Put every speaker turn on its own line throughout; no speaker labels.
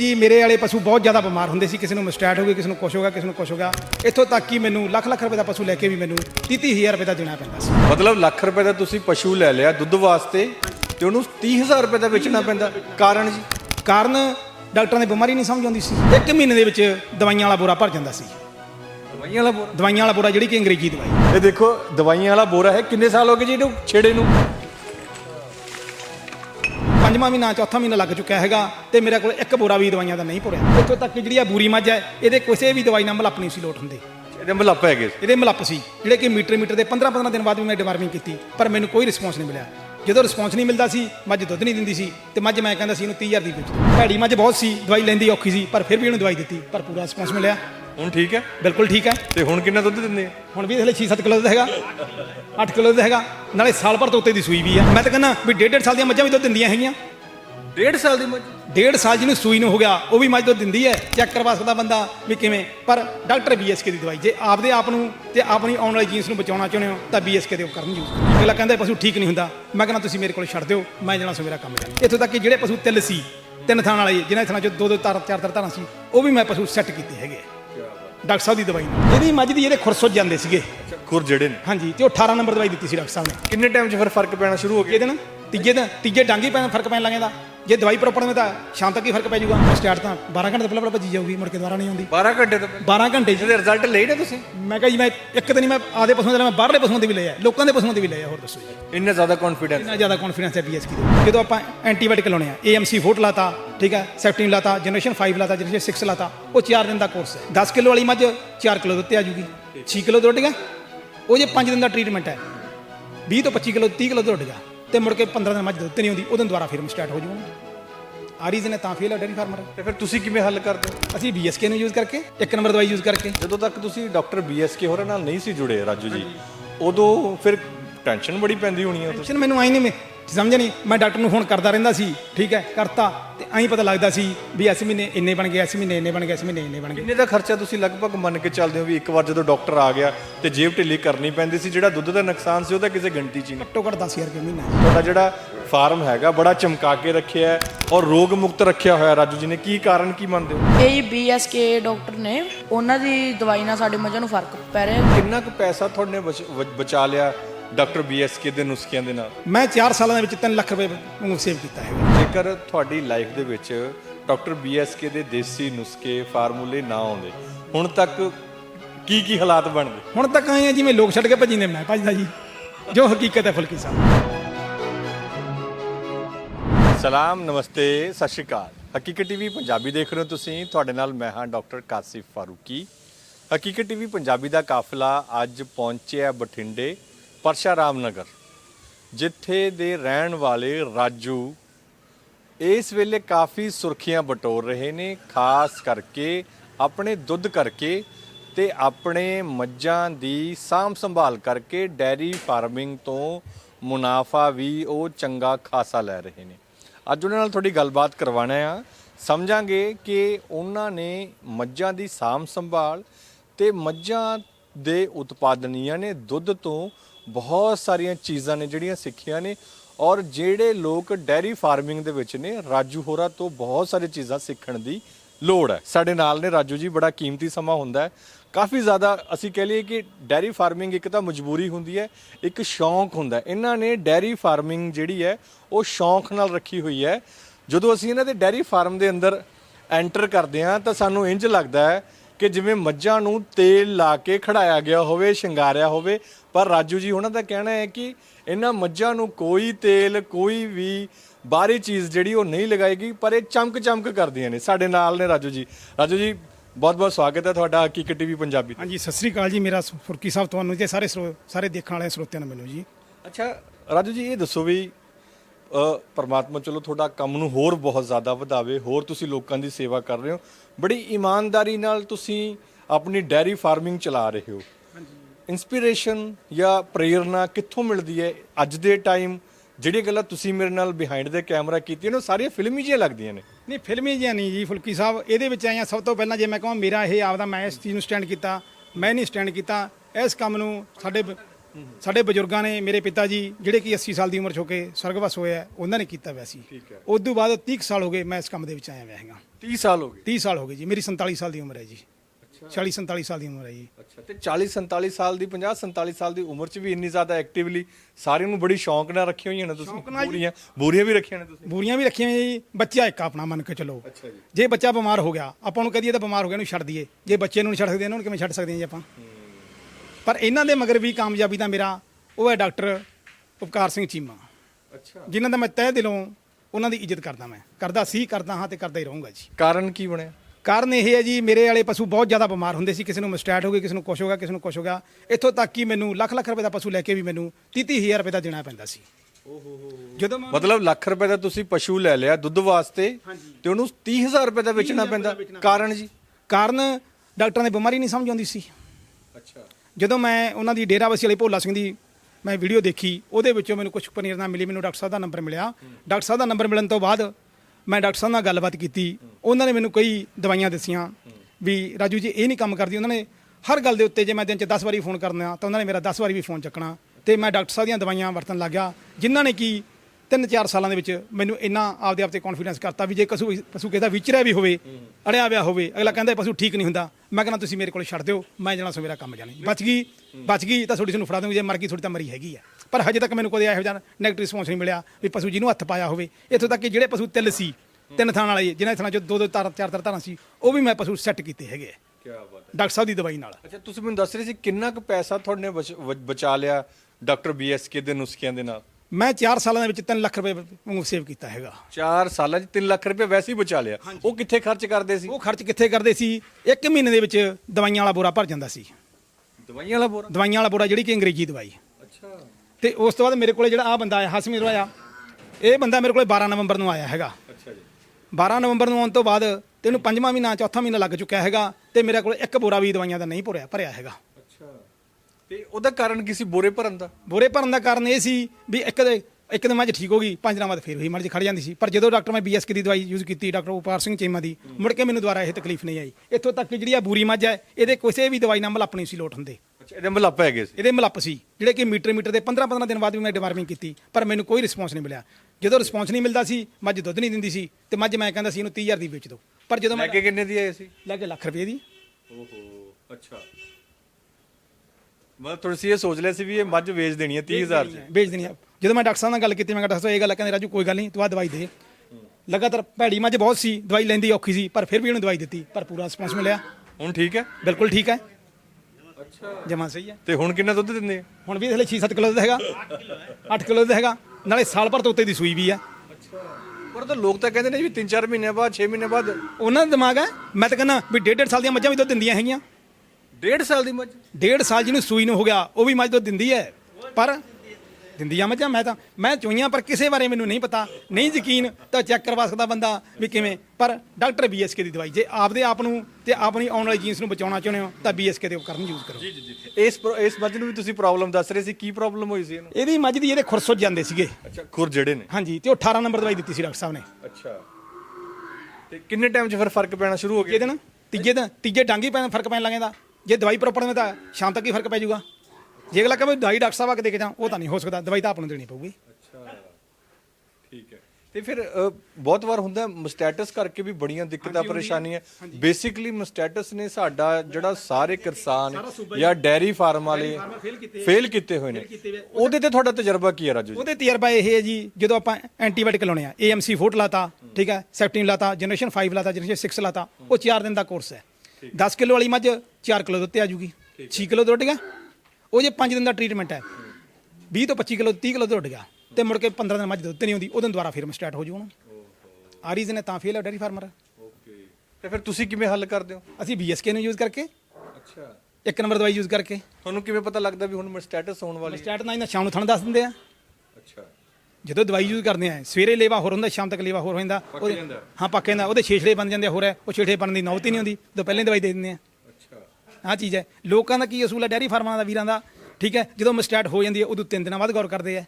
ਜੀ ਮੇਰੇ ਵਾਲੇ ਪਸ਼ੂ ਬਹੁਤ ਜ਼ਿਆਦਾ ਬਿਮਾਰ ਹੁੰਦੇ ਸੀ। ਕਿਸੇ ਨੂੰ ਮਸਟੈਟ ਹੋ ਗਈ ਕਿਸੇ ਨੂੰ ਕੁਛ ਹੋ ਗਿਆ ਕਿਸੇ ਨੂੰ ਕੁਛ ਹੋ ਗਿਆ ਇੱਥੋਂ ਤੱਕ ਕਿ ਮੈਨੂੰ ਲੱਖ ਲੱਖ ਰੁਪਏ ਦਾ ਪਸ਼ੂ ਲੈ ਕੇ ਵੀ ਮੈਨੂੰ 30000 ਰੁਪਏ ਦਾ ਦੇਣਾ ਪੈਂਦਾ ਸੀ।
ਮਤਲਬ ਲੱਖ ਰੁਪਏ ਦਾ ਤੁਸੀਂ ਪਸ਼ੂ ਲੈ ਲਿਆ ਦੁੱਧ ਵਾਸਤੇ ਤੇ ਉਹਨੂੰ 30000 ਰੁਪਏ ਦਾ ਵੇਚਣਾ ਪੈਂਦਾ। ਕਾਰਨ ਜੀ?
ਕਾਰਨ ਡਾਕਟਰਾਂ ਦੀ ਬਿਮਾਰੀ ਨਹੀਂ ਸਮਝ ਆਉਂਦੀ ਸੀ। ਇੱਕ ਮਹੀਨੇ ਦੇ ਵਿੱਚ ਦਵਾਈਆਂ ਵਾਲਾ ਬੋਰਾ ਭਰ ਜਾਂਦਾ ਸੀ।
ਦਵਾਈਆਂ ਵਾਲਾ ਬੋਰਾ?
ਦਵਾਈਆਂ ਵਾਲਾ ਬੋਰਾ ਜਿਹੜੀ ਕਿ ਅੰਗਰੇਜ਼ੀ ਦਵਾਈ।
ਇਹ ਦੇਖੋ ਦਵਾਈਆਂ ਵਾਲਾ ਬੋਰਾ ਹੈ। ਕਿੰਨੇ ਸਾਲ ਹੋ ਗਏ ਜੀ ਇਹਨੂੰ ਛੇੜੇ ਨੂੰ?
ਪੰਜਵਾਂ ਮਹੀਨਾ ਚੌਥਾ ਮਹੀਨਾ ਲੱਗ ਚੁੱਕਿਆ ਹੈਗਾ ਤੇ ਮੇਰੇ ਕੋਲ ਇੱਕ ਬੋਰਾ ਵੀ ਦਵਾਈਆਂ ਦਾ ਨਹੀਂ ਭਰਿਆ ਇੱਥੋਂ ਤੱਕ ਕਿ ਜਿਹੜੀ ਆ ਬੂਰੀ ਮੱਝ ਹੈ ਇਹਦੇ ਕਿਸੇ ਵੀ ਦਵਾਈ ਨਾਲ ਮਲੱਪ ਨਹੀਂ ਸੀ ਲੋਟ ਹੁੰਦੇ।
ਇਹਦੇ ਮਲੱਪ ਹੈਗੇ
ਇਹਦੇ ਮਲੱਪ ਸੀ ਜਿਹੜੇ ਕਿ ਮੀਟਰ ਮੀਟਰ ਦੇ 15 15 ਦਿਨ ਬਾਅਦ ਵੀ ਮੈਂ ਡਿਵਾਰਮਿੰਗ ਕੀਤੀ ਪਰ ਮੈਨੂੰ ਕੋਈ ਰਿਸਪੌਂਸ ਨਹੀਂ ਮਿਲਿਆ। ਜਦੋਂ ਰਿਸਪੌਂਸ ਨਹੀਂ ਮਿਲਦਾ ਸੀ ਮੱਝ ਦੁੱਧ ਨਹੀਂ ਦਿੰਦੀ ਸੀ ਤੇ ਮੱਝ ਮੈਂ ਕਹਿੰਦਾ ਸੀ ਇਹਨੂੰ 30000 ਦੀ ਵੇਚ। ਭੈੜੀ ਮੱਝ ਬਹੁਤ ਸੀ ਦਵਾਈ ਲੈਂਦੀ ਔਖੀ ਸੀ ਪਰ ਫਿਰ ਵੀ ਇਹਨੂੰ ਦਵਾਈ ਦਿੱਤੀ ਪਰ ਪੂਰਾ ਰਿਸਪੌਂਸ ਮਿਲਿਆ।
ਹੁਣ ਠੀਕ ਹੈ?
ਬਿਲਕੁਲ ਠੀਕ ਹੈ।
ਤੇ ਹੁਣ ਕਿੰਨਾ ਦੁੱਧ ਦਿੰਦੇ ਆ?
ਹੁਣ ਵੀ ਹਲੇ 6-7 ਕਿਲੋ ਦਾ ਹੈਗਾ 8 ਕਿਲੋ ਦਾ ਹੈਗਾ ਨਾਲੇ ਸਾਲ ਭਰ ਤੋਂ ਉੱਤੇ ਦੀ ਸੂਈ ਵੀ ਆ। ਮੈਂ ਤਾਂ ਕਹਿੰਦਾ ਵੀ ਡੇਢ ਡੇਢ ਸਾਲ ਦੀਆਂ ਮੱਝਾਂ ਵੀ ਦੁੱਧ ਦਿੰਦੀਆਂ ਹੈਗੀਆਂ।
ਡੇਢ ਸਾਲ ਦੀ ਮੱਝ?
ਡੇਢ ਸਾਲ ਜਿਹਨੂੰ ਸੂਈ ਨੂੰ ਹੋ ਗਿਆ ਉਹ ਵੀ ਮੱਝ ਦੁੱਧ ਦਿੰਦੀ ਹੈ। ਚੈੱਕ ਕਰਵਾ ਸਕਦਾ ਬੰਦਾ ਵੀ ਕਿਵੇਂ ਪਰ ਡਾਕਟਰ ਬੀਐਸਕੇ ਦੀ ਦਵਾਈ ਜੇ ਆਪਦੇ ਆਪ ਨੂੰ ਤੇ ਆਪਣੀ ਆਉਣ ਵਾਲੀ ਜੀਨਸ ਨੂੰ ਬਚਾਉਣਾ ਚਾਹੁੰਦੇ ਹੋ ਤਾਂ ਬੀਐਸਕੇ ਦੇ ਉਹ ਕਰਨ ਯੂਜ਼ ਅਗਲਾ ਕਹਿੰਦਾ ਪਸ਼ੂ ਠੀਕ ਨਹੀਂ ਹੁੰਦਾ ਮੈਂ ਕਹਿੰਦਾ ਤੁਸੀਂ ਮੇਰੇ ਕੋਲ ਛੱਡ ਦਿਓ ਮੈਂ ਜਾਣਾ ਸੋ ਮੇਰਾ ਕੰਮ ਜਾਣਾ ਇੱਥੋਂ ਤੱਕ ਕਿ ਜਿਹੜੇ ਪਸ਼ੂ ਤਿੰਨ ਸੀ ਤਿੰਨ ਥਾਂ ਵਾਲੇ ਜਿਨ੍ਹਾਂ ਥਾਂ ਚ ਦੋ ਦੋ ਤਾਰ ਚਾਰ ਧਾਰਾਂ ਸੀ ਉਹ ਵੀ ਮੈਂ ਪਸ਼ੂ ਸੈੱਟ ਕੀਤੇ ਹੈਗੇ। ਡਾਕਟਰ ਸਾਹਿਬ ਦੀ ਦਵਾਈ ਨਾਲ ਇਹਦੀ ਮੱਝ ਦੀ ਜਿਹੜੇ ਖੁਰਸੁੱਜ ਜਾਂਦੇ ਸੀਗੇ।
ਖੁਰ ਜਿਹੜੇ ਨੇ?
ਹਾਂਜੀ ਤੇ ਉਹ 18 ਨੰਬਰ ਦਵਾਈ ਦਿੱਤੀ ਸੀ ਡਾਕਟਰ ਸਾਹਿਬ ਨੇ।
ਕਿੰਨੇ ਟਾਈਮ 'ਚ ਫਿਰ ਫ਼ਰਕ ਪੈਣਾ ਸ਼ੁਰੂ ਹੋ ਗਿਆ?
ਇਹ ਦਿਨ ਤੀਜੇ ਦਿਨ ਤੀਜੇ ਡਾਂਗੀ ਪੈਣ ਫ਼ਰਕ ਪੈਣ ਲੱਗਦਾ ਜੇ ਦਵਾਈ ਪ੍ਰੋਪਰ ਮੈਂ ਤਾਂ ਸ਼ਾਮ ਤੱਕ ਹੀ ਫ਼ਰਕ ਪੈ ਜਾਊਗਾ। ਸਟਾਰਟ ਤਾਂ 12 ਘੰਟੇ ਤੋਂ ਪਹਿਲਾਂ ਪਹਿਲਾਂ ਭੱਜੀ ਜਾਊਗੀ ਮੁੜ ਕੇ ਦੁਬਾਰਾ ਨਹੀਂ ਆਉਂਦੀ।
12 ਘੰਟੇ ਤੋਂ
12 ਘੰਟੇ
ਇਹਦੇ ਰਿਜ਼ਲਟ ਲਏ ਨੇ ਤੁਸੀਂ?
ਮੈਂ ਕਿਹਾ ਜੀ ਮੈਂ ਇੱਕ ਦਿਨ ਹੀ ਮੈਂ ਆਦੇ ਪਸ਼ੂਆਂ ਦੇ ਨਾਲ ਮੈਂ ਬਾਹਰਲੇ ਪਸ਼ੂਆਂ ਦੇ ਵੀ ਲਏ ਆ ਲੋਕਾਂ ਦੇ ਪਸ਼ੂਆਂ ਦੇ ਵੀ ਲਏ ਆ ਹੋਰ ਦੱਸੋ ਜੀ।
ਇੰਨਾ ਜ਼ਿਆਦਾ ਕੌਨਫੀਡੈਂਸ
ਇੰਨਾ ਜ਼ਿਆਦਾ ਕੌਨਫੀਡੈਂਸ ਹੈ ਬੀਐਸਕੀ ਦੇ ਜਦੋਂ ਆਪਾਂ ਐਂਟੀਬਾਇਓਟਿਕ ਲਾਉਣੇ ਆ ਏਐਮਸੀ ਫੋਰਟ ਲਾਤਾ ਠੀਕ ਹੈ ਸੈਫਟਿਨ ਲਾਤਾ ਜਨਰੇਸ਼ਨ 5 ਲਾਤਾ ਜਨਰੇਸ਼ਨ 6 ਲਾਤਾ ਉਹ 4 ਦਿਨ ਦਾ ਕੋਰਸ ਹੈ। 10 ਕਿਲੋ ਵਾਲੀ ਮੱਝ 4 ਕਿਲੋ ਦੁੱਧ ਤੇ ਆ ਜੂਗੀ 6 ਕਿਲੋ ਦੁੱਧ ਗਿਆ। ਉਹ ਜੇ 5 ਦਿਨ ਦਾ ਟ੍ਰੀਟਮੈਂਟ ਹੈ 20 ਤੋਂ 25 ਕਿਲੋ 30 ਕਿਲੋ ਦੁੱਧ ਗਿਆ। ਤੇ ਮੁੜ ਕੇ 15 ਦਿਨ ਮੱਝ ਦੁੱਧ ਨਹੀਂ ਆਉਂਦੀ ਉਦੋਂ ਦੁਬਾਰਾ ਫਿਰ ਸਟਾਰਟ ਹੋ ਜੂਗਾ ਆ ਰੀਜ਼ਨ ਹੈ ਤਾਂ ਫੇਲ ਹੈ ਡੇਰੀ ਫਾਰਮਰ
ਤੇ ਫਿਰ ਤੁਸੀਂ ਕਿਵੇਂ ਹੱਲ ਕਰਦੇ? ਹੋ
ਅਸੀਂ ਬੀਐਸਕੇ ਨੂੰ ਯੂਜ਼ ਕਰਕੇ ਇੱਕ ਨੰਬਰ ਦਵਾਈ ਯੂਜ਼ ਕਰਕੇ।
ਜਦੋਂ ਤੱਕ ਤੁਸੀਂ ਡਾਕਟਰ ਬੀਐਸਕੇ ਹੋਰਾਂ ਨਾਲ ਨਹੀਂ ਸੀ ਜੁੜੇ ਰਾਜੂ ਜੀ ਉਦੋਂ ਫਿਰ ਟੈਨਸ਼ਨ ਬੜੀ ਪੈਂਦੀ ਹੋਣੀ ਆ।
ਟੈਨਸ਼ਨ ਮੈਨੂੰ ਆਈ ਨਹੀਂ ਮੈਂ। ਸਮਝ ਨਹੀਂ? ਮੈਂ ਡਾਕਟਰ ਨੂੰ ਫੋਨ ਕਰਦਾ ਰਹਿੰਦਾ ਸੀ ਠੀਕ ਹੈ ਕਰਤਾ ਤੇ ਐਂ ਪਤਾ ਲੱਗਦਾ ਸੀ ਵੀ ਇਸ ਮਹੀਨੇ ਇੰਨੇ ਬਣ ਗਏ ਇਸ ਮਹੀਨੇ ਇੰਨੇ ਬਣ ਗਏ ਇਸ ਮਹੀਨੇ ਇੰਨੇ ਬਣ ਗਏ।
ਕਿੰਨੇ ਦਾ ਖਰਚਾ ਤੁਸੀਂ ਲਗਭਗ ਮੰਨ ਕੇ ਚੱਲਦੇ ਹੋ ਵੀ ਇੱਕ ਵਾਰ ਜਦੋਂ ਡਾਕਟਰ ਆ ਗਿਆ ਤੇ ਜੇਬ ਢਿੱਲੀ ਕਰਨੀ ਪੈਂਦੀ ਸੀ ਜਿਹੜਾ ਦੁੱਧ ਦਾ ਨੁਕਸਾਨ ਸੀ ਉਹਦਾ ਕਿਸੇ ਗਿਣਤੀ 'ਚ ਹੀ ਨਹੀਂ।
ਘੱਟੋ ਘੱਟ 10000 ਰੁਪਏ ਮਹੀਨਾ।
ਤੁਹਾਡਾ ਜਿਹੜਾ ਫਾਰਮ ਹੈਗਾ ਬੜਾ ਚਮਕਾ ਕੇ ਰੱਖਿਆ ਹੈ ਔਰ ਰੋਗ ਮੁਕਤ ਰੱਖਿਆ ਹੋਇਆ ਰਾਜੂ ਜੀ ਨੇ ਕੀ ਕਾਰਨ ਕੀ ਮੰਨਦੇ ਹੋ?
ਇਹ ਜੀ ਬੀਐਸਕੇ ਡਾਕਟਰ ਨੇ ਉਹਨਾਂ ਦੀ ਦਵਾਈ ਨਾਲ ਸਾਡੇ ਮੱਝਾਂ ਨੂੰ ਫ਼ਰਕ ਪੈ ਰਿਹਾ
ਕਿੰਨਾ ਕੁ ਪੈਸਾ ਤੁਹਾਡੇ ਬਚ- ਬਚ- ਬਚਾ ਲਿਆ? ਡਾਕਟਰ ਬੀਐਸਕੇ ਦੇ ਨੁਸਖਿਆਂ ਦੇ ਨਾਲ।
ਮੈਂ 4 ਸਾਲਾਂ ਦੇ ਵਿੱਚ 3 ਲੱਖ ਰੁਪਏ ਨੂੰ ਸੇਵ ਕੀਤਾ ਹੈ
ਜੇਕਰ ਤੁਹਾਡੀ ਲਾਈਫ ਦੇ ਵਿੱਚ ਡਾਕਟਰ ਬੀਐਸਕੇ ਦੇ ਦੇਸੀ ਨੁਸਖੇ ਫਾਰਮੂਲੇ ਨਾ ਆਉਂਦੇ ਹੁਣ ਤੱਕ ਕੀ ਕੀ ਹਾਲਾਤ ਬਣਦੇ?
ਹੁਣ ਤੱਕ ਆਏ ਆ ਜਿਵੇਂ ਲੋਕ ਛੱਡ ਕੇ ਭੱਜੀਂਦੇ ਮੈਂ ਭੱਜਦਾ ਜੀ। ਜੋ ਹਕੀਕਤ ਹੈ ਫੁਲਕੀ ਸਾਹਿਬ।
ਸਲਾਮ ਨਮਸਤੇ ਸਤਿ ਸ਼੍ਰੀ ਅਕਾਲ। ਹਕੀਕਤ ਟੀਵੀ ਪੰਜਾਬੀ ਦੇਖ ਰਹੇ ਹੋ ਤੁਸੀਂ। ਤੁਹਾਡੇ ਨਾਲ ਮੈਂ ਹਾਂ ਡਾਕਟਰ ਕਾਸਿਫ ਫਾਰੂਕੀ। ਹਕੀਕਤ ਟੀਵੀ ਪੰਜਾਬੀ ਦਾ ਕਾਫਲਾ ਅੱਜ ਪਹੁੰਚਿਆ ਬਠਿੰਡੇ। ਪਰਸ਼ਾਰਾਮ ਨਗਰ ਜਿੱਥੇ ਦੇ ਰਹਿਣ ਵਾਲੇ ਰਾਜੂ ਇਸ ਵੇਲੇ ਕਾਫੀ ਸੁਰਖੀਆਂ ਬਟੋਰ ਰਹੇ ਨੇ, ਖਾਸ ਕਰਕੇ ਆਪਣੇ ਦੁੱਧ ਕਰਕੇ ਤੇ ਆਪਣੇ ਮੱਝਾਂ ਦੀ ਸਾਂਭ ਸੰਭਾਲ ਕਰਕੇ ਡੈਰੀ ਫਾਰਮਿੰਗ ਤੋਂ ਮੁਨਾਫਾ ਵੀ ਉਹ ਚੰਗਾ ਖਾਸਾ ਲੈ ਰਹੇ ਨੇ। ਅੱਜ ਉਹਨਾਂ ਨਾਲ ਥੋੜੀ ਗੱਲਬਾਤ ਕਰਵਾਣਾ ਆ। ਸਮਝਾਂਗੇ ਕਿ ਉਹਨਾਂ ਨੇ ਮੱਝਾਂ ਦੀ ਸਾਂਭ ਸੰਭਾਲ ਤੇ ਮੱਝਾਂ ਦੇ ਉਤਪਾਦਨੀਆਂ ਨੇ ਦੁੱਧ ਤੋਂ ਬਹੁਤ ਸਾਰੀਆਂ ਚੀਜ਼ਾਂ ਨੇ ਜਿਹੜੀਆਂ ਸਿੱਖੀਆਂ ਨੇ ਔਰ ਜਿਹੜੇ ਲੋਕ ਡੈਰੀ ਫਾਰਮਿੰਗ ਦੇ ਵਿੱਚ ਨੇ, ਰਾਜੂ ਹੋਰਾਂ ਤੋਂ ਬਹੁਤ ਸਾਰੀ ਚੀਜ਼ਾਂ ਸਿੱਖਣ ਦੀ ਲੋੜ ਹੈ। ਸਾਡੇ ਨਾਲ ਨੇ ਰਾਜੂ ਜੀ, ਬੜਾ ਕੀਮਤੀ ਸਮਾਂ ਹੁੰਦਾ ਹੈ। ਕਾਫੀ ਜ਼ਿਆਦਾ ਅਸੀਂ ਕਹਿ ਲਈਏ ਕਿ ਡੈਰੀ ਫਾਰਮਿੰਗ ਇੱਕ ਤਾਂ ਮਜਬੂਰੀ ਹੁੰਦੀ ਹੈ, ਇੱਕ ਸ਼ੌਂਕ ਹੁੰਦਾ ਇਹਨਾਂ ਨੇ ਡੈਰੀ ਫਾਰਮਿੰਗ ਜਿਹੜੀ ਹੈ, ਉਹ ਸ਼ੌਂਕ ਨਾਲ ਰੱਖੀ ਹੋਈ ਹੈ। ਜਦੋਂ ਅਸੀਂ ਇਹਨਾਂ ਦੇ ਡੈਰੀ ਫਾਰਮ ਦੇ ਅੰਦਰ ਐਂਟਰ ਕਰਦੇ ਹਾਂ, ਤਾਂ ਸਾਨੂੰ ਇੰਜ ਲੱਗਦਾ ਹੈ ਕਿ ਜਿਵੇਂ ਮੱਝਾਂ ਨੂੰ ਤੇਲ ਲਾ ਕੇ ਖੜਾਇਆ ਗਿਆ ਹੋਵੇ ਸ਼ਿੰਗਾਰਿਆ ਹੋਵੇ ਪਰ ਰਾਜੂ ਜੀ ਉਹਨਾਂ ਦਾ ਕਹਿਣਾ ਹੈ ਕਿ ਇਹਨਾਂ ਮੱਝਾਂ ਨੂੰ ਕੋਈ ਤੇਲ ਕੋਈ ਵੀ ਬਾਹਰੀ ਚੀਜ਼ ਜਿਹੜੀ ਉਹ ਨਹੀਂ ਲਗਾਏਗੀ ਪਰ ਇਹ ਚਮਕ ਚਮਕ ਕਰਦੀਆਂ ਨੇ। ਸਾਡੇ ਨਾਲ ਨੇ ਰਾਜੂ ਜੀ। ਰਾਜੂ ਜੀ ਬਹੁਤ ਬਹੁਤ ਸਵਾਗਤ ਹੈ ਤੁਹਾਡਾ ਹਕੀਕਤ ਟੀਵੀ ਪੰਜਾਬੀ ਤੇ।
ਹਾਂਜੀ ਸਤਿ ਸ੍ਰੀ ਅਕਾਲ ਜੀ। ਮੇਰਾ ਫੁਰਕੀ ਸਾਹਿਬ ਤੁਹਾਨੂੰ ਤੇ ਸਾਰੇ ਸਰੋ- ਸਾਰੇ ਦੇਖਣ ਵਾਲੇ ਸਰੋਤਿਆਂ ਨੂੰ ਮੈਨੂੰ ਜੀ।
ਅੱਛਾ ਰਾਜੂ ਜੀ ਇਹ ਦੱਸੋ ਵੀ ਪਰਮਾਤਮਾ ਚਲੋ ਤੁਹਾਡਾ ਕੰਮ ਨੂੰ ਹੋਰ ਬਹੁਤ ਜ਼ਿਆਦਾ ਵਧਾਵੇ ਹੋਰ ਤੁਸੀਂ ਲੋਕਾਂ ਦੀ ਸੇਵਾ ਕਰ ਰਹੇ ਹੋ। ਬੜੀ ਇਮਾਨਦਾਰੀ ਨਾਲ ਤੁਸੀਂ ਆਪਣੀ ਡੈਰੀ ਫਾਰਮਿੰਗ ਚਲਾ ਰਹੇ ਹੋ। ਇਨਸਪੀਰੇਸ਼ਨ ਜਾਂ ਪ੍ਰੇਰਣਾ ਕਿੱਥੋਂ ਮਿਲਦੀ ਹੈ ਅੱਜ ਦੇ ਟਾਈਮ? ਜਿਹੜੀਆਂ ਗੱਲਾਂ ਤੁਸੀਂ ਮੇਰੇ ਨਾਲ ਬਿਹਾਈਂਡ ਦੇ ਕੈਮਰਾ ਕੀਤੀਆਂ ਨੇ ਉਹ ਸਾਰੀਆਂ ਫਿਲਮੀ ਜਿਹੀਆਂ ਲੱਗਦੀਆਂ ਨੇ।
ਨਹੀਂ ਫਿਲਮੀ ਜਿਹਾ ਨਹੀਂ ਜੀ ਫੁਲਕੀ ਸਾਹਿਬ ਇਹਦੇ ਵਿੱਚ ਆਈਆਂ ਸਭ ਤੋਂ ਪਹਿਲਾਂ ਜੇ ਮੈਂ ਕਹਾਂ ਮੇਰਾ ਇਹ ਆਪਦਾ ਮੈਂ ਇਸ ਚੀਜ਼ ਨੂੰ ਸਟੈਂਡ ਕੀਤਾ ਮੈਂ ਨਹੀਂ ਸਟੈਂਡ ਕੀਤਾ ਇਸ ਕੰਮ ਨੂੰ ਸਾਡੇ ਸਾਡੇ ਬਜ਼ੁਰਗਾਂ ਨੇ ਮੇਰੇ ਪਿਤਾ ਜੀ ਜਿਹੜੇ ਕਿ 80 ਸਾਲ ਦੀ ਉਮਰ 'ਚ ਹੋ ਕੇ ਸਰਗਵਾਸ ਹੋਏ ਆ ਉਹਨਾਂ ਨੇ ਕੀਤਾ ਹੋਇਆ ਸੀ।
ਠੀਕ ਹੈ।
ਉਸ ਤੋਂ ਬਾਅਦ 30 ਕੁ ਸਾਲ ਹੋ ਗਏ ਮੈਂ ਇਸ ਕੰਮ ਦੇ ਵਿੱਚ ਆਇਆ ਹੋਇਆ ਹੈਗਾ।
30 ਸਾਲ ਹੋ ਗਏ?
30 ਸਾਲ ਹੋ ਗਏ ਜੀ ਮੇਰੀ 47 ਸਾਲ ਦੀ ਉਮਰ ਹੈ ਜੀ। 40 47 ਸਾਲ ਦੀ ਉਮਰ ਹੈ ਜੀ।
ਅੱਛਾ ਤੇ 40 47 ਸਾਲ ਦੀ 50 47 ਸਾਲ ਦੀ ਉਮਰ 'ਚ ਵੀ ਇੰਨੀ ਜ਼ਿਆਦਾ ਐਕਟਿਵਲੀ ਸਾਰਿਆਂ ਨੂੰ ਬੜੀ ਸ਼ੌਂਕ ਨਾਲ ਰੱਖੀਆਂ ਹੋਈਆਂ ਨੇ ਤੁਸੀਂ। ਬੋਰੀਆਂ ਬੋਰੀਆਂ ਵੀ ਰੱਖੀਆਂ ਨੇ ਤੁਸੀਂ?
ਬੂਰੀਆਂ ਵੀ ਰੱਖੀਆਂ ਹੋਈਆਂ ਜੀ ਬੱਚਾ ਇੱਕ ਆਪਣਾ ਮੰਨ ਕੇ ਚੱਲੋ।
ਅੱਛਾ ਜੀ।
ਜੇ ਬੱਚਾ ਬਿਮਾਰ ਹੋ ਗਿਆ ਆਪਾਂ ਨੂੰ ਕਹਦੀਏ ਤਾਂ ਬਿਮਾਰ ਹੋ ਗਿਆ ਇਹਨੂੰ ਛੱਡ ਦਈਏ। ਜੇ ਬੱਚੇ ਨੂੰ ਨਹੀਂ ਛੱਡ ਸਕਦੇ ਇਹਨਾਂ ਨੂੰ ਕਿਵੇਂ ਛੱਡ ਸਕਦੇ ਹਾਂ ਜੀ ਆਪਾਂ? ਪਰ ਇਹਨਾਂ ਦੇ ਮਗਰ ਵੀ ਕਾਮਯਾਬੀ ਦਾ ਮੇਰਾ ਉਹ ਹੈ ਡਾਕਟਰ ਉਪਕਾਰ ਸਿੰਘ ਚੀਮਾ।
ਅੱਛਾ।
ਜਿਨ੍ਹਾਂ ਦਾ ਮੈਂ ਤਹਿ ਦਿਲੋਂ ਉਹਨਾਂ ਦੀ ਇੱਜ਼ਤ ਕਰਦਾ ਮੈਂ। ਕਰਦਾ ਸੀ ਕਰਦਾ ਹਾਂ ਤੇ ਕਰਦਾ ਹੀ ਰਹੂੰਗਾ ਜੀ।
ਕਾਰਨ ਕੀ ਬਣਿਆ?
ਕਾਰਨ ਇਹ ਹੈ ਜੀ ਮੇਰੇ ਵਾਲੇ ਪਸ਼ੂ ਬਹੁਤ ਜ਼ਿਆਦਾ ਬਿਮਾਰ ਹੁੰਦੇ ਸੀ। ਕਿਸੇ ਨੂੰ ਮਸਟੈਟ ਹੋ ਗਈ ਕਿਸੇ ਨੂੰ ਕੁਛ ਹੋ ਗਿਆ ਕਿਸੇ ਨੂੰ ਕੁਛ ਹੋ ਗਿਆ। ਇੱਥੋਂ ਤੱਕ ਕਿ ਮੈਨੂੰ ਲੱਖ ਲੱਖ ਰੁਪਏ ਦਾ ਪਸ਼ੂ ਲੈ ਕੇ ਵੀ ਮੈਨੂੰ 30 ਹਜ਼ਾਰ ਰੁਪਏ ਦਾ ਦੇਣਾ ਪੈਂਦਾ ਸੀ। ਜਦੋਂ ਮੈਂ
ਮਤਲਬ ਲੱਖ ਰੁਪਏ ਦਾ ਤੁਸੀਂ ਪਸ਼ੂ ਲੈ ਲਿਆ ਦੁੱਧ ਵਾਸਤੇ ਤੇ ਉਹਨੂੰ 30000 ਰੁਪਏ ਦਾ ਵੇਚਣਾ ਪੈਂਦਾ। ਕਾਰਨ ਜੀ?
ਕਾਰਨ ਡਾਕਟਰਾਂ ਦੀ ਬਿਮਾਰੀ ਨਹੀਂ ਸਮਝ ਆਉਂਦੀ ਸੀ।
ਅੱਛਾ।
ਜਦੋਂ ਮੈਂ ਉਹਨਾਂ ਦੀ ਡੇਰਾਬੱਸੀ ਵਾਲੇ ਭੋਲਾ ਸਿੰਘ ਦੀ ਮੈਂ ਵੀਡੀਓ ਦੇਖੀ, ਉਹਦੇ ਵਿੱਚੋਂ ਮੈਨੂੰ ਕੁਝ ਪਨੀਰ ਨਾਲ ਮਿਲੀ, ਮੈਨੂੰ ਡਾਕਟਰ ਸਾਹਿਬ ਦਾ ਨੰਬਰ ਮਿਲਿਆ। ਡਾਕਟਰ ਸਾਹਿਬ ਦਾ ਨੰਬਰ ਮਿਲਣ ਤੋਂ ਬਾਅਦ ਮੈਂ ਡਾਕਟਰ ਸਾਹਿਬ ਨਾਲ ਗੱਲਬਾਤ ਕੀਤੀ। ਉਹਨਾਂ ਨੇ ਮੈਨੂੰ ਕਈ ਦਵਾਈਆਂ ਦੱਸੀਆਂ ਵੀ, ਰਾਜੂ ਜੀ, ਇਹ ਨਹੀਂ ਕੰਮ ਕਰਦੀ। ਉਹਨਾਂ ਨੇ ਹਰ ਗੱਲ ਦੇ ਉੱਤੇ ਜੇ ਮੈਂ ਦਿਨ 'ਚ 10 ਵਾਰੀ ਫੋਨ ਕਰਨਾ ਤਾਂ ਉਹਨਾਂ ਨੇ ਮੇਰਾ 10 ਵਾਰੀ ਵੀ ਫੋਨ ਚੱਕਣਾ। ਤੇ ਮੈਂ ਡਾਕਟਰ ਸਾਹਿਬ ਦੀਆਂ ਦਵਾਈਆਂ ਵਰਤਣ ਲੱਗ ਗਿਆ। ਜਿਨ੍ਹਾਂ ਨੇ ਕਿ ਤਿੰਨ ਚਾਰ ਸਾਲਾਂ ਦੇ ਵਿੱਚ ਮੈਨੂੰ ਇੰਨਾ ਆਪਦੇ ਆਪ ਤੇ ਕੌਨਫੀਡੈਂਸ ਕਰਤਾ ਵੀ ਜੇ ਕਸੂ ਪਸ਼ੂ ਕਿਹਦਾ ਵਿਚਰਿਆ ਵੀ ਹੋਵੇ ਅੜਿਆ ਵਿਆ ਹੋਵੇ ਅਗਲਾ ਕਹਿੰਦਾ ਪਸ਼ੂ ਠੀਕ ਨਹੀਂ ਹੁੰਦਾ। ਮੈਂ ਕਹਿੰਦਾ ਤੁਸੀਂ ਮੇਰੇ ਕੋਲ ਛੱਡ ਦਿਓ ਮੈਂ ਜਣਾ ਸੋ ਮੇਰਾ ਕੰਮ ਜਾਣੇ। ਬਚ ਗਈ ਬਚ ਗਈ ਤਾਂ ਥੋੜੀ ਤੁਹਾਨੂੰ ਫੜਾ ਦੂੰਗੀ ਜੇ ਮਰ ਗਈ ਥੋੜੀ ਤਾਂ ਮਰੀ ਹੈਗੀ ਆ। ਪਰ ਹਜੇ ਤੱਕ ਮੈਨੂੰ ਕਦੇ ਇਹੋ ਜਿਹਾ ਨੈਗੇਟਿਵ ਰਿਸਪੌਂਸ ਨਹੀਂ ਮਿਲਿਆ ਵੀ ਪਸ਼ੂ ਜਿਹਨੂੰ ਹੱਥ ਪਾਇਆ ਹੋਵੇ। ਇੱਥੋਂ ਤੱਕ ਕਿ ਜਿਹੜੇ ਪਸ਼ੂ ਤਿਲ ਸੀ ਤਿੰਨ ਥਾਂ ਵਾਲੇ ਜਿਨ੍ਹਾਂ ਥਾਂ ਚ ਦੋ ਦੋ ਤਾਰ ਚਾਰ ਚਾਰ ਧਾਰਾਂ ਸੀ ਉਹ ਵੀ ਮੈਂ ਪਸ਼ੂ ਸੈੱਟ ਕੀਤੇ ਹੈਗੇ
ਕੀ ਬਾਤ ਹੈ।
ਡਾਕਟਰ ਸਾਹਿਬ ਦੀ ਦਵਾਈ ਨਾਲ।
ਅੱਛਾ ਤੁਸੀਂ ਮੈਨੂੰ ਦੱਸ ਰਹੇ ਸੀ ਕਿੰਨਾ ਕੁ ਪੈਸਾ ਤੁਹਾਡੇ ਬਚਾ ਲਿਆ ਡਾਕਟਰ ਬੀਐਸਕੇ ਦੇ ਨੁਸਖਿਆਂ ਦੇ ਨਾਲ?
ਮੈਂ 4 ਸਾਲਾਂ ਦੇ ਵਿੱਚ 3 ਲੱਖ ਰੁਪਏ ਸੇਵ ਕੀਤਾ ਹੈਗਾ।
4 ਸਾਲਾਂ 'ਚ 3 ਲੱਖ ਰੁਪਏ ਵੈਸੇ ਹੀ ਬਚਾ ਲਿਆ। ਉਹ ਕਿੱਥੇ ਖਰਚ ਕਰਦੇ ਸੀ?
ਉਹ ਖਰਚ ਕਿੱਥੇ ਕਰਦੇ ਸੀ? ਇੱਕ ਮਹੀਨੇ ਦੇ ਵਿੱਚ ਦਵਾਈਆਂ ਵਾਲਾ ਬੋਰਾ ਭਰ ਜਾਂਦਾ ਸੀ।
ਦਵਾਈਆਂ ਵਾਲਾ ਬੋਰਾ?
ਦਵਾਈਆਂ ਵਾਲਾ ਬੋਰਾ ਜਿਹੜੀ ਕਿ ਅੰਗਰੇਜ਼ੀ ਦਵਾਈ।
ਅੱਛਾ।
ਤੇ ਉਸ ਤੋਂ ਬਾਅਦ ਮੇਰੇ ਕੋਲੇ ਜਿਹੜਾ ਆ ਬੰਦਾ ਆਇਆ ਹਸਮੀ ਰੋਇਆ ਇਹ ਬੰਦਾ ਮੇਰੇ ਕੋਲੇ 12 ਨਵੰਬਰ ਨੂੰ ਆਇਆ ਹੈਗਾ।
ਅੱਛਾ ਜੀ।
12 ਨਵੰਬਰ ਨੂੰ ਆਉਣ ਤੋਂ ਬਾਅਦ ਤੇ ਇਹਨੂੰ ਪੰਜਵਾਂ ਮਹੀਨਾ ਚੌਥਾ ਮਹੀਨਾ ਲੱਗ ਚੁੱਕਿਆ ਹੈਗਾ ਤੇ ਮੇਰੇ ਕੋਲ ਇੱਕ ਬੋਰਾ ਵੀ ਦਵਾਈਆਂ ਦਾ ਨਹੀਂ ਭਰਿਆ ਭਰਿਆ ਹੈਗਾ।
ਤੇ ਉਹਦਾ ਕਾਰਨ ਕੀ ਸੀ ਬੋਰੇ ਭਰਨ ਦਾ?
ਬੋਰੇ ਭਰਨ ਦਾ ਕਾਰਨ ਇਹ ਸੀ ਵੀ ਇੱਕ ਦੇ ਇੱਕ ਦਿਨ ਮੱਝ ਠੀਕ ਹੋ ਗਈ ਪੰਜ ਦਿਨਾਂ ਬਾਅਦ ਫਿਰ ਉਹੀ ਮੱਝ ਖੜ ਜਾਂਦੀ ਸੀ। ਪਰ ਜਦੋਂ ਡਾਕਟਰ ਮੈਂ ਬੀਐਸਕੇ ਦੀ ਦਵਾਈ ਯੂਜ਼ ਕੀਤੀ ਡਾਕਟਰ ਉਪਾਰ ਸਿੰਘ ਚੀਮਾ ਦੀ ਮੁੜ ਕੇ ਮੈਨੂੰ ਦੁਬਾਰਾ ਇਹ ਤਕਲੀਫ ਨਹੀਂ ਆਈ। ਇੱਥੋਂ ਤੱਕ ਕਿ ਜਿਹੜੀ ਆ ਬੂਰੀ ਮੱਝ ਹੈ ਇਹਦੇ ਕਿਸੇ ਵੀ ਦਵਾਈ ਨਾਲ ਮਲੱਪ ਨਹੀਂ ਸੀ ਲੋਟ ਹੁੰਦੇ।
ਅੱਛਾ ਇਹਦੇ ਮਲੱਪ ਹੈਗੇ ਸੀ?
ਇਹਦੇ ਮਲੱਪ ਸੀ। ਜਿਹੜੇ ਕਿ ਮੀਟਰ ਮੀਟਰ ਦੇ 15 15 ਦਿਨ ਬਾਅਦ ਵੀ ਮੈਂ ਡਿਵਾਰਮਿੰਗ ਕੀਤੀ ਪਰ ਮੈਨੂੰ ਕੋਈ ਰਿਸਪੌਂਸ ਨਹੀਂ ਮਿਲਿਆ। ਜਦੋਂ ਰਿਸਪੌਂਸ ਨਹੀਂ ਮਿਲਦਾ ਸੀ ਮੱਝ ਦੁੱਧ ਨਹੀਂ ਦਿੰਦੀ ਸੀ ਤੇ ਮੱਝ ਮੈਂ ਕਹਿੰਦਾ ਸੀ ਇਹਨੂੰ 30000 ਦੀ ਵੇਚ ਦਿਓ। ਪਰ ਜਦੋਂ
ਲੈ
ਮੈਂ
ਕੇ ਕਿੰਨੇ ਦੀ ਆਏ ਸੀ?
ਲੈ ਕੇ ਲੱਖ ਰੁਪਏ ਦੀ।
ਓਹੋ ਅੱਛਾ। ਮੈਂ ਥੋੜੀ ਸੀ ਇਹ ਸੋਚ ਲਿਆ ਸੀ ਵੀ ਇਹ ਮੱਝ ਵੇਚ ਦੇਣੀ ਹੈ 30000 ਚ।
ਵੇਚ ਦੇਣੀ ਆ ਜਦੋਂ ਮੈਂ ਡਾਕਟਰ ਸਾਹਿਬ ਨਾਲ ਗੱਲ ਕੀਤੀ ਮੈਂ ਕਿਹਾ ਡਾਕਟਰ ਸਾਹਿਬ ਇਹ ਗੱਲ ਆ, ਕਹਿੰਦੇ ਰਾਜੂ ਕੋਈ ਗੱਲ ਨਹੀਂ ਤੂੰ ਆ ਦਵਾਈ ਦੇ। ਲਗਾਤਾਰ ਭੈੜੀ ਮੱਝ ਬਹੁਤ ਸੀ ਦਵਾਈ ਲੈਂਦੀ ਔਖੀ ਸੀ ਪਰ ਫਿਰ ਵੀ ਉਹਨੂੰ ਦਵਾਈ ਦਿੱਤੀ ਪਰ ਪੂਰਾ ਰਿਸਪੌਂਸ ਮਿਲਿਆ।
ਹੁਣ ਠੀਕ ਹੈ?
ਬਿਲਕੁਲ ਠੀਕ ਹੈ।
ਅੱਛਾ।
ਜਮਾ ਸਹੀ ਹੈ।
ਤੇ ਹੁਣ ਕਿੰਨਾ ਦੁੱਧ ਦਿੰਦੇ ਆ?
ਹੁਣ ਵੀ ਹਲੇ 6-7 ਕਿਲੋ ਦਾ ਹੈਗਾ। 8 ਕਿਲੋ ਦਾ ਹੈਗਾ। ਨਾਲੇ ਸਾਲ ਭਰ ਤੋਂ ਉੱਤੇ ਦੀ ਸੂਈ ਵੀ ਆ।
ਪਰ ਤਾਂ ਲੋਕ ਤਾਂ ਕਹਿੰਦੇ ਨੇ ਵੀ 3-4 ਮਹੀਨਿਆਂ ਬਾਅਦ 6 ਮਹੀਨਿਆਂ ਬਾਅਦ।
ਉਹਨਾਂ ਦਾ ਦਿਮਾਗ ਹੈ। ਮੈਂ ਤਾਂ ਕਹਿੰਦਾ ਵੀ ਡੇਢ ਡੇਢ ਸਾਲ ਦੀਆਂ ਮੱਝਾਂ ਵੀ ਦੁੱਧ ਦਿੰਦੀਆਂ ਹੈਗੀਆਂ।
ਡੇਢ ਸਾਲ ਦੀ ਮੱਝ?
ਡੇਢ ਸਾਲ ਜਿਹਨੂੰ ਸੂਈ ਨੂੰ ਹੋ ਗਿਆ ਉਹ ਵੀ ਮੱਝ ਦੁੱਧ ਦਿੰਦੀ ਹੈ ਪਰ ਦਿੰਦੀਆਂ ਮੱਝਾਂ ਮੈਂ ਤਾਂ ਮੈਂ ਚੋਈਆਂ ਪਰ ਕਿਸੇ ਬਾਰੇ ਮੈਨੂੰ ਨਹੀਂ ਪਤਾ ਨਹੀਂ ਯਕੀਨ ਤਾਂ ਚੈੱਕ ਕਰਵਾ ਸਕਦਾ ਬੰਦਾ ਵੀ ਕਿਵੇਂ। ਪਰ ਡਾਕਟਰ ਬੀਐਸਕੇ ਦੀ ਦਵਾਈ ਜੇ ਆਪਦੇ ਆਪ ਨੂੰ ਤੇ ਆਪਣੀ ਆਉਣ ਵਾਲੀ ਜੀਨਸ ਨੂੰ ਬਚਾਉਣਾ ਚਾਹੁੰਦੇ ਹੋ ਤਾਂ ਬੀਐਸਕੇ ਦੇ ਉਪਕਰਨ ਯੂਜ਼ ਕਰੋ।
ਜੀ ਜੀ ਇਸ ਪ੍ਰੋ- ਇਸ ਮੱਝ ਨੂੰ ਵੀ ਤੁਸੀਂ ਪ੍ਰੋਬਲਮ ਦੱਸ ਰਹੇ ਸੀ ਕੀ ਪ੍ਰੋਬਲਮ ਹੋਈ ਸੀ ਇਹਨੂੰ?
ਇਹਦੀ ਮੱਝ ਦੀ ਇਹਦੇ ਖੁਰ ਸੁੱਜ ਜਾਂਦੇ ਸੀਗੇ।
ਅੱਛਾ ਖੁਰ ਜਿਹੜੇ ਨੇ?
ਹਾਂਜੀ ਤੇ ਉਹ 18 ਨੰਬਰ ਦਵਾਈ ਦਿੱਤੀ ਸੀ ਡਾਕਟਰ ਸਾਹਿਬ ਨੇ।
ਅੱਛਾ। ਤੇ ਕਿੰਨੇ ਟਾਈਮ 'ਚ ਫਿਰ ਫ਼ਰਕ ਪੈਣਾ ਸ਼ੁਰੂ ਹੋ ਗਿਆ?
ਦਿਨ ਤੀਜੇ ਦਿਨ ਤੀਜੇ ਡਾਂਗੀ ਪੈਣ ਫ਼ਰਕ ਪੈਣ ਲੱਗਦਾ। ਜੇ ਦਵਾਈ ਪ੍ਰੋਪਰ ਮੈਂ ਤਾਂ ਸ਼ਾਮ ਤੱਕ ਹੀ ਫ਼ਰਕ ਪੈ ਜਾਊਗਾ। ਜੇ ਅਗਲਾ ਕਹੇ ਦਵਾਈ ਡਾਕਟਰ ਸਾਹਿਬ ਆ ਕੇ ਦੇ ਕੇ ਜਾ ਉਹ ਤਾਂ ਨਹੀਂ ਹੋ ਸਕਦਾ। ਦਵਾਈ ਤਾਂ ਆਪ ਨੂੰ ਦੇਣੀ ਪਊਗੀ।
ਅੱਛਾ। ਠੀਕ ਹੈ। ਤੇ ਫਿਰ ਅ, ਬਹੁਤ ਵਾਰ ਹੁੰਦਾ ਮਸਟੈਟਸ ਕਰਕੇ ਵੀ ਬੜੀਆਂ ਦਿੱਕਤਾਂ ਪਰੇਸ਼ਾਨੀਆਂ। ਬੇਸਿਕਲੀ ਮਸਟੈਟਸ ਨੇ ਸਾਡਾ ਜਿਹੜਾ ਸਾਰੇ ਕਿਸਾਨ ਜਾਂ ਡੈਰੀ ਫਾਰਮ ਵਾਲੇ ਫੇਲ ਕੀਤੇ ਹੋਏ ਨੇ। ਉਹਦੇ ਤੇ ਤੁਹਾਡਾ ਤਜਰਬਾ ਕੀ ਹੈ ਰਾਜੂ ਜੀ?
ਉਹਦੇ ਤਜਰਬਾ ਇਹ ਹੈ ਜੀ ਜਦੋਂ ਆਪਾਂ ਐਂਟੀਬਾਇਓਟਿਕ ਲਾਉਣੇ ਆ ਏਐਮਸੀ ਫੋਰਟ ਲਾਤਾ ਠੀਕ ਹੈ ਸੈਪਟਿਨ ਲਾਤਾ ਜਨਰੇਸ਼ਨ 5 ਲਾਤਾ ਜਨਰੇਸ਼ਨ 6 ਲਾਤਾ ਉਹ 4 ਦਿਨ ਦਾ ਕੋਰਸ ਹੈ। 10 ਕਿਲੋ ਵਾਲੀ ਮੱਝ 4 ਕਿਲੋ ਦੁੱਧ ਤੇ ਆ ਜੂਗੀ। 6 ਕਿਲੋ ਦੁੱਧ ਗਿਆ। ਉਹ ਜੇ 5 ਦਿਨ ਦਾ ਟ੍ਰੀਟਮੈਂਟ ਹੈ। 20 ਤੋਂ 25 ਕਿਲੋ 30 ਕਿਲੋ ਦੁੱਧ ਗਿਆ। ਤੇ ਮੁੜ ਕੇ 15 ਦਿਨ ਮੱਝ ਦੁੱਧ ਤੇ ਨਹੀਂ ਹੁੰਦੀ ਉਦੋਂ ਦੁਬਾਰਾ ਫਿਰ ਸਟਾਰਟ ਹੋ ਜੂ ਉਹਨੂੰ ਆ ਰੀਜ਼ਨ ਹੈ ਤਾਂ ਫੇਲ ਹੈ ਡੈਰੀ ਫਾਰਮਰ
ਓਕੇ। ਤੇ ਫਿਰ ਤੁਸੀਂ ਕਿਵੇਂ ਹੱਲ ਕਰਦੇ ਹੋ?
ਅਸੀਂ ਬੀਐਸਕੇ ਨੂੰ ਯੂਜ਼ ਕਰਕੇ
ਅੱਛਾ।
ਇੱਕ ਨੰਬਰ ਦਵਾਈ ਯੂਜ਼ ਕਰਕੇ।
ਤੁਹਾਨੂੰ ਕਿਵੇਂ ਪਤਾ ਲੱਗਦਾ ਵੀ ਹੁਣ ਮਸਟੈਟਸ ਹੋਣ ਵਾਲੀ?
ਸਟਾਰਟ ਨਾਲ ਇਹਨਾਂ ਸ਼ਾਮ ਨੂੰ ਥਣ ਦੱਸ ਦਿੰਦੇ ਆ।
ਅੱਛਾ।
ਜਦੋਂ ਦਵਾਈ ਯੂਜ਼ ਕਰਦੇ ਆ ਸਵੇਰੇ ਲੇਵਾ ਹੋਰ ਹੁੰਦਾ ਸ਼ਾਮ ਤੱਕ ਲੇਵਾ ਹੋਰ ਹੋ ਜਾਂਦਾ। ਹਾਂ ਪੱਕ ਜਾਂਦਾ। ਉਹਦੇ ਛੇਛੜੇ ਬਣ ਜਾਂਦੇ ਹੋਰ ਹੈ ਉਹ ਛੇਛੜੇ ਬਣਨ ਦੀ ਨੌਬਤ ਹੀ ਨਹੀਂ ਹੁੰਦੀ ਤਾਂ ਪਹਿਲਾਂ ਦਵਾਈ ਦੇ ਦਿੰਦੇ ਆ। ਆਹ ਚੀਜ਼ ਹੈ। ਲੋਕਾਂ ਦਾ ਕੀ ਅਸੂਲ ਹੈ? ਡੈਰੀ ਫਾਰਮਾਂ ਦਾ ਵੀਰਾਂ ਦਾ। ਠੀਕ ਹੈ? ਜਦੋਂ ਮਸਟੈਟ ਹੋ ਜਾਂਦੀ ਹੈ ਉਦੋਂ ਤਿੰਨ ਦਿਨਾਂ ਬਾਅਦ ਗੌਰ ਕਰਦੇ ਆ।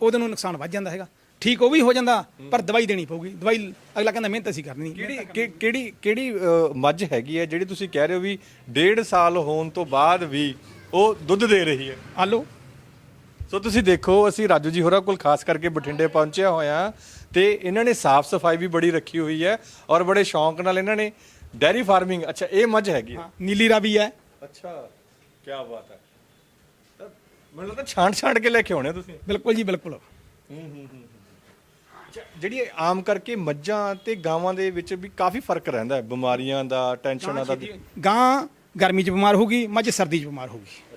ਉਹਦੇ ਨੂੰ ਨੁਕਸਾਨ ਵੱਧ ਜਾਂਦਾ ਹੈਗਾ। ਠੀਕ ਉਹ ਵੀ ਹੋ ਜਾਂਦਾ ਪਰ ਦਵਾਈ ਦੇਣੀ ਪਊਗੀ। ਦਵਾਈ ਅਗਲਾ ਕਹਿੰਦਾ ਮਿਹਨਤ ਅਸੀਂ ਕਰਨੀ।
ਕਿਹੜੀ ਕਿ- ਕਿਹੜੀ ਕਿਹੜੀ ਮੱਝ ਹੈਗੀ ਹੈ ਜਿਹੜੀ ਤੁਸੀਂ ਕਹਿ ਰਹੇ ਹੋ ਵੀ ਡੇਢ ਸਾਲ ਹੋਣ ਤੋਂ ਬਾਅਦ ਵੀ ਉਹ ਦੁੱਧ ਦੇ ਰਹੀ ਹੈ।
ਆਲੋ
ਸੋ ਤੁਸੀਂ ਦੇਖੋ ਅਸੀਂ ਰਾਜੂ ਜੀ ਹੋਰਾਂ ਕੋਲ ਖਾਸ ਕਰਕੇ ਬਠਿੰਡੇ ਪਹੁੰਚਿਆ ਹੋਇਆ ਤੇ ਇਹਨਾਂ ਨੇ ਸਾਫ਼ ਸਫ਼ਾਈ ਵੀ ਬੜੀ ਰੱਖੀ ਹੋਈ ਹੈ ਔਰ ਬੜੇ ਸ਼ੌਂਕ ਨਾਲ ਇਹਨਾਂ ਨੇ ਡੈਰੀ ਫਾਰਮਿੰਗ ਅੱਛਾ ਇਹ ਮੱਝ ਹੈਗੀ ਹੈ।
ਨੀਲੀ ਰਾਵੀ ਹੈ।
ਅੱਛਾ ਕੀ ਬਾਤ ਹੈ। ਤਾਂ ਮੈਨੂੰ ਲੱਗਦਾ ਛਾਂਟ ਛਾਂਟ ਕੇ ਲੈ ਕੇ ਆਉਣੇ ਤੁਸੀਂ।
ਬਿਲਕੁਲ ਜੀ ਬਿਲਕੁਲ।
ਅੱਛਾ, ਜਿਹੜੀ ਇਹ ਆਮ ਕਰਕੇ ਮੱਝਾਂ ਤੇ ਗਾਵਾਂ ਦੇ ਵਿੱਚ ਵੀ ਕਾਫੀ ਫ਼ਰਕ ਰਹਿੰਦਾ ਹੈ ਬਿਮਾਰੀਆਂ ਦਾ ਟੈਨਸ਼ਨਾਂ ਦਾ ਵੀ।
ਗਾਂ ਗਰਮੀ 'ਚ ਬਿਮਾਰ ਹੋਊਗੀ ਮੱਝ ਸਰਦੀ 'ਚ ਬਿਮਾਰ ਹੋਊਗੀ
ਅੱਛਾ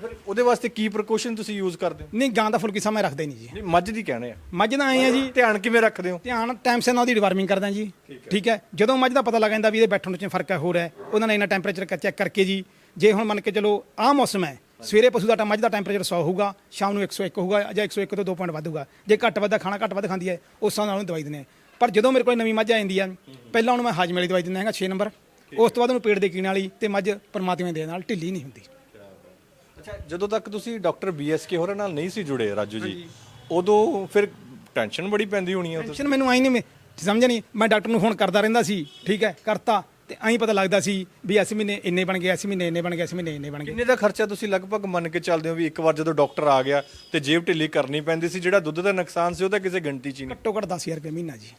ਤੇ ਫਿਰ ਉਹਦੇ ਵਾਸਤੇ ਕੀ ਪ੍ਰੀਕਾਸ਼ਨ ਤੁਸੀਂ ਯੂਜ਼ ਕਰਦੇ ਹੋ?
ਨਹੀਂ ਗਾਂ ਦਾ ਫੁੱਲ ਕਿਸਾ ਮੈਂ ਰੱਖਦਾ ਨਹੀਂ ਜੀ।
ਨਹੀਂ ਮੱਝ ਦੀ ਕਹਿਣੇ ਆ।
ਮੱਝ ਦਾ ਆਏ ਆ ਜੀ।
ਧਿਆਨ ਕਿਵੇਂ ਰੱਖਦੇ ਹੋ?
ਧਿਆਨ ਟਾਈਮ ਸਿਰ ਨਾਲ ਉਹਦੀ ਡਿਵਾਰਮਿੰਗ ਕਰਦਾ ਜੀ। ਠੀਕ ਹੈ। ਜਦੋਂ ਮੱਝ ਦਾ ਪਤਾ ਲੱਗ ਜਾਂਦਾ ਵੀ ਇਹਦੇ ਬੈਠਣ ਵਿੱਚ ਫ਼ਰਕ ਹੈ ਹੋ ਰਿਹਾ ਉਹਨਾਂ ਨੇ ਇਹਨਾਂ ਟੈਂਪਰੇਚਰ ਚੈੱਕ ਕਰਕੇ ਜੀ। ਜੇ ਹੁਣ ਮੰਨ ਕੇ ਚਲੋ ਆਹ ਮੌਸਮ ਹੈ ਸਵੇਰੇ ਪਸ਼ੂ ਦਾ ਟਾ- ਮੱਝ ਦਾ ਟੈਂਪਰੇਚਰ 100 ਹੋਊਗਾ ਸ਼ਾਮ ਨੂੰ 101 ਹੋਊਗਾ ਜਾਂ 101 ਤੋਂ 2 ਪੁਆਇੰਟ ਵੱਧ ਹੋਊਗਾ। ਜੇ ਘੱਟ ਵੱਧ ਖਾਣਾ ਘੱਟ ਵੱਧ ਖਾਂਦੀ ਹੈ ਉਸ ਹਿਸਾਬ ਨਾਲ ਉਹਨੂੰ ਦਵਾਈ ਦਿੰਦੇ ਆ ਪਰ ਜਦੋਂ ਮੇਰੇ ਕੋਲ ਨਵੀਂ ਮੱਝ ਆ ਜਾਂਦੀ ਆ ਪਹਿਲਾਂ ਉਹਨੂੰ ਮੈਂ ਹਾਜਮੇ ਵਾਲੀ ਦਵਾਈ ਦਿੰਦਾ ਹੈਗਾ 6 ਨੰਬਰ। ਉਸ ਤੋਂ ਬਾਅਦ ਉਹਨੂੰ ਪੇਟ ਦੇ ਕੀਣ ਵਾਲੀ ਤੇ ਮੱਝ ਪਰਮਾਤਮਾ ਦੇ ਨਾਲ ਢਿੱਲੀ ਨਹੀਂ ਹੁੰਦੀ।
ਅੱਛਾ ਜਦੋਂ ਤੱਕ ਤੁਸੀਂ ਡਾਕਟਰ ਬੀਐਸਕੇ ਹੋਰਾਂ ਨਾਲ ਨਹੀਂ ਸੀ ਜੁੜੇ ਰਾਜੂ ਜੀ ਉਦੋਂ ਫਿਰ ਟੈਨਸ਼ਨ ਬੜੀ ਪੈਂਦੀ ਹੋਣੀ ਹੈ
ਟੈਨਸ਼ਨ ਮੈਨੂੰ ਆਈ ਨਹੀਂ ਮੈਂ ਸਮਝ ਨਹੀਂ ਮੈਂ ਡਾਕਟਰ ਨੂੰ ਫੋਨ ਕਰਦਾ ਰਹਿੰਦਾ ਸੀ ਠੀਕ ਹੈ ਕਰਤਾ ਤੇ ਐਂ ਪਤਾ ਲੱਗਦਾ ਸੀ ਵੀ ਇਸ ਮਹੀਨੇ ਇੰਨੇ ਬਣ ਗਏ ਇਸ ਮਹੀਨੇ ਇੰਨੇ ਬਣ ਗਏ ਇਸ ਮਹੀਨੇ ਇੰਨੇ ਬਣ ਗਏ।
ਕਿੰਨੇ ਦਾ ਖਰਚਾ ਤੁਸੀਂ ਲਗਭਗ ਮੰਨ ਕੇ ਚੱਲਦੇ ਹੋ ਵੀ ਇੱਕ ਵਾਰ ਜਦੋਂ ਡਾਕਟਰ ਆ ਗਿਆ ਤੇ ਜੇਬ ਢਿੱਲੀ ਕਰਨੀ ਪੈਂਦੀ ਸੀ ਜਿਹੜਾ ਦੁੱਧ ਦਾ ਨੁਕਸਾਨ ਸੀ ਉਹ ਤਾਂ ਕਿਸੇ ਗਿਣਤੀ 'ਚ ਹੀ ਨਹੀਂ।
ਘੱਟੋ ਘੱਟ 10000 ਰੁਪਏ ਮਹੀਨਾ ਜੀ।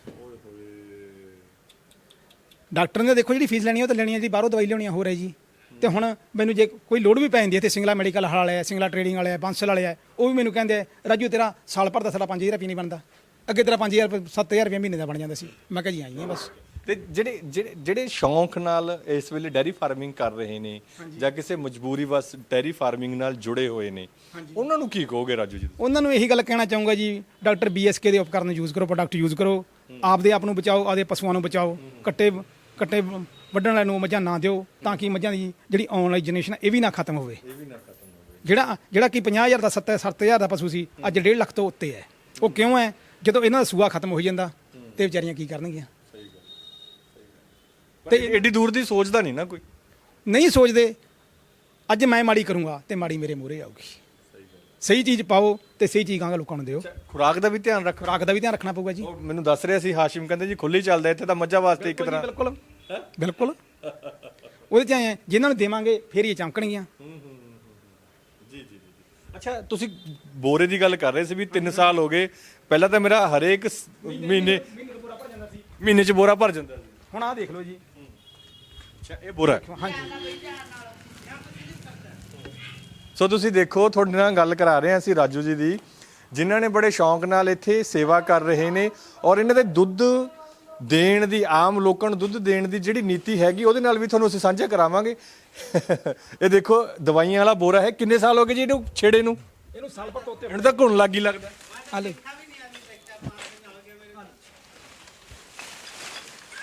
ਡਾਕਟਰ ਨੇ ਦੇਖੋ ਜਿਹੜੀ ਫੀਸ ਲੈਣੀ ਹੈ ਉਹ ਤਾਂ ਲੈਣੀ ਹੈ ਜੀ ਬਾਹਰੋਂ ਦਵਾਈ ਲਿਆਉਣੀ ਹੋ ਰਹੀ ਜੀ। ਤੇ ਹੁਣ ਮੈਨੂੰ ਜੇ ਕੋਈ ਲੋੜ ਵੀ ਪੈ ਜਾਂਦੀ ਹੈ ਤੇ ਸਿੰਗਲਾ ਮੈਡੀਕਲ ਵਾਲੇ ਆ ਸਿੰਗਲਾ ਟ੍ਰੇਡਿੰਗ ਵਾਲੇ ਆ ਬਾਂਸਲ ਵਾਲੇ ਆ ਉਹ ਵੀ ਮੈਨੂੰ ਕਹਿੰਦੇ ਰਾਜੂ ਤੇਰਾ ਸਾਲ ਭਰ ਦਾ ਸਾਡਾ 5000 ਰੁਪਏ ਨਹੀਂ ਬਣਦਾ। ਅੱਗੇ ਤੇਰਾ 5000 ਰੁਪਏ 7000 ਰੁਪਏ ਮਹੀਨੇ ਦਾ ਬਣ ਜਾਂਦਾ ਸੀ। ਮੈਂ ਕਿਹਾ ਜੀ ਆਈ ਹਾਂ ਬਸ।
ਤੇ ਜਿਹੜੇ ਜਿਹੜੇ ਜਿਹੜੇ ਸ਼ੌਂਕ ਨਾਲ ਇਸ ਵੇਲੇ ਡੈਰੀ ਫਾਰਮਿੰਗ ਕਰ ਰਹੇ ਨੇ ਜਾਂ ਕਿਸੇ ਮਜਬੂਰੀ ਵਸ ਡੈਰੀ ਫਾਰਮਿੰਗ ਨਾਲ ਜੁੜੇ ਹੋਏ ਨੇ ਉਹਨਾਂ ਨੂੰ ਕੀ ਕਹੋਗੇ ਰਾਜੂ ਜੀ
ਉਹਨਾਂ ਨੂੰ ਇਹੀ ਗੱਲ ਕਹਿਣਾ ਚਾਹੂੰਗਾ ਜੀ ਡਾਕਟਰ ਬੀਐਸਕੇ ਦੇ ਉਪਕਰਨ ਯੂਜ਼ ਕਰੋ ਪ੍ਰੋਡਕਟ ਯੂਜ਼ ਕਰੋ ਆਪਦੇ ਆਪ ਨੂੰ ਬਚਾਓ ਆਪਦੇ ਪਸ਼ੂਆਂ ਨੂੰ ਬਚਾਓ ਕੱਟੇ ਕੱਟੇ ਵੱਢਣ ਵਾਲੇ ਨੂੰ ਮੱਝਾਂ ਨਾ ਦਿਓ ਤਾਂ ਕਿ ਮੱਝਾਂ ਦੀ ਜਿਹੜੀ ਆਉਣ ਵਾਲੀ ਜਨਰੇਸ਼ਨ ਇਹ ਵੀ ਨਾ ਖਤਮ ਹੋਵੇ। ਜਿਹੜਾ ਜਿਹੜਾ ਕਿ 50000 ਦਾ 70 7000 ਦਾ ਪਸ਼ੂ ਸੀ ਅੱਜ 1.5 ਲੱਖ ਤੋਂ ਉੱਤੇ ਹੈ। ਉਹ ਕਿਉਂ ਹੈ? ਜਦੋਂ ਇਹਨਾਂ ਦਾ ਸੂਆ ਖਤਮ ਹੋ ਜਾਂਦਾ ਤੇ ਵਿਚਾਰੀਆਂ ਕੀ ਕਰਨਗੀਆਂ?
ਤੇ ਏਡੀ ਦੂਰ ਦੀ ਸੋਚਦਾ ਨਹੀਂ ਨਾ ਕੋਈ।
ਨਹੀਂ ਸੋਚਦੇ। ਅੱਜ ਮੈਂ ਮਾੜੀ ਕਰੂੰਗਾ ਤੇ ਮਾੜੀ ਮੇਰੇ ਮੂਹਰੇ ਆਊਗੀ। ਸਹੀ ਚੀਜ਼ ਪਾਓ ਤੇ ਸਹੀ ਚੀਜ਼ ਕਹਾਂਗਾ ਲੋਕਾਂ ਨੂੰ ਦਿਓ।
ਖੁਰਾਕ ਦਾ ਵੀ ਧਿਆਨ ਰੱਖ।
ਖੁਰਾਕ ਦਾ ਵੀ ਧਿਆਨ ਰੱਖਣਾ ਪਊਗਾ ਜੀ।
ਮੈਨੂੰ ਦੱਸ ਰਿਹਾ ਸੀ ਹਾਸ਼ਿਮ ਕਹਿੰਦੇ ਜੀ ਖੁੱਲੀ ਚੱਲਦਾ ਇੱਥੇ ਤਾਂ ਮੱਝਾਂ ਵਾਸਤੇ ਇੱਕ ਤਰ੍ਹਾਂ।
ਬਿਲਕੁਲ। ਬਿਲਕੁਲ। ਉਹਦੇ ਚ ਆਏ ਜਿਨ੍ਹਾਂ ਨੂੰ ਦੇਵਾਂਗੇ ਫੇਰ ਹੀ ਇਹ ਚਮਕਣਗੀਆਂ।
ਅੱਛਾ ਤੁਸੀਂ ਬੋਰੇ ਦੀ ਗੱਲ ਕਰ ਰਹੇ ਸੀ ਵੀ 3 ਸਾਲ ਹੋ ਗਏ। ਪਹਿਲਾਂ ਤਾਂ ਮੇਰਾ ਹਰੇਕ ਸ- ਮਹੀਨੇ ਮਹੀਨੇ ਚ ਬੋਰਾ ਭਰ ਜਾਂਦਾ ਸੀ।
ਹੁਣ ਆਹ ਦੇਖ ਲਓ ਜੀ।
ਅੱਛਾ ਇਹ ਬੋਰਾ ਹੈ।
ਹਾਂਜੀ।
ਸੋ ਤੁਸੀਂ ਦੇਖੋ ਤੁਹਾਡੇ ਨਾਲ ਗੱਲ ਕਰਾ ਰਹੇ ਹਾਂ ਅਸੀਂ ਰਾਜੂ ਜੀ ਦੀ। ਜਿਨ੍ਹਾਂ ਨੇ ਬੜੇ ਸ਼ੌਂਕ ਨਾਲ ਇੱਥੇ ਸੇਵਾ ਕਰ ਰਹੇ ਨੇ ਔਰ ਇਹਨਾਂ ਦੇ ਦੁੱਧ ਦੇਣ ਦੀ ਆਮ ਲੋਕਾਂ ਨੂੰ ਦੁੱਧ ਦੇਣ ਦੀ ਜਿਹੜੀ ਨੀਤੀ ਹੈਗੀ ਉਹਦੇ ਨਾਲ ਵੀ ਤੁਹਾਨੂੰ ਅਸੀਂ ਸਾਂਝਾ ਕਰਾਵਾਂਗੇ। ਇਹ ਦੇਖੋ ਦਵਾਈਆਂ ਵਾਲਾ ਬੋਰਾ ਹੈ। ਕਿੰਨੇ ਸਾਲ ਹੋ ਗਏ ਜੀ ਇਹਨੂੰ ਛੇੜੇ ਨੂੰ?
ਇਹਨੂੰ ਸਾਲ ਭਰ ਤੋਂ ਉੱਤੇ
ਹੁਣ ਤਾਂ ਘੁਣ ਲੱਗੀ ਲੱਗਦਾ।
ਆ ਲੈ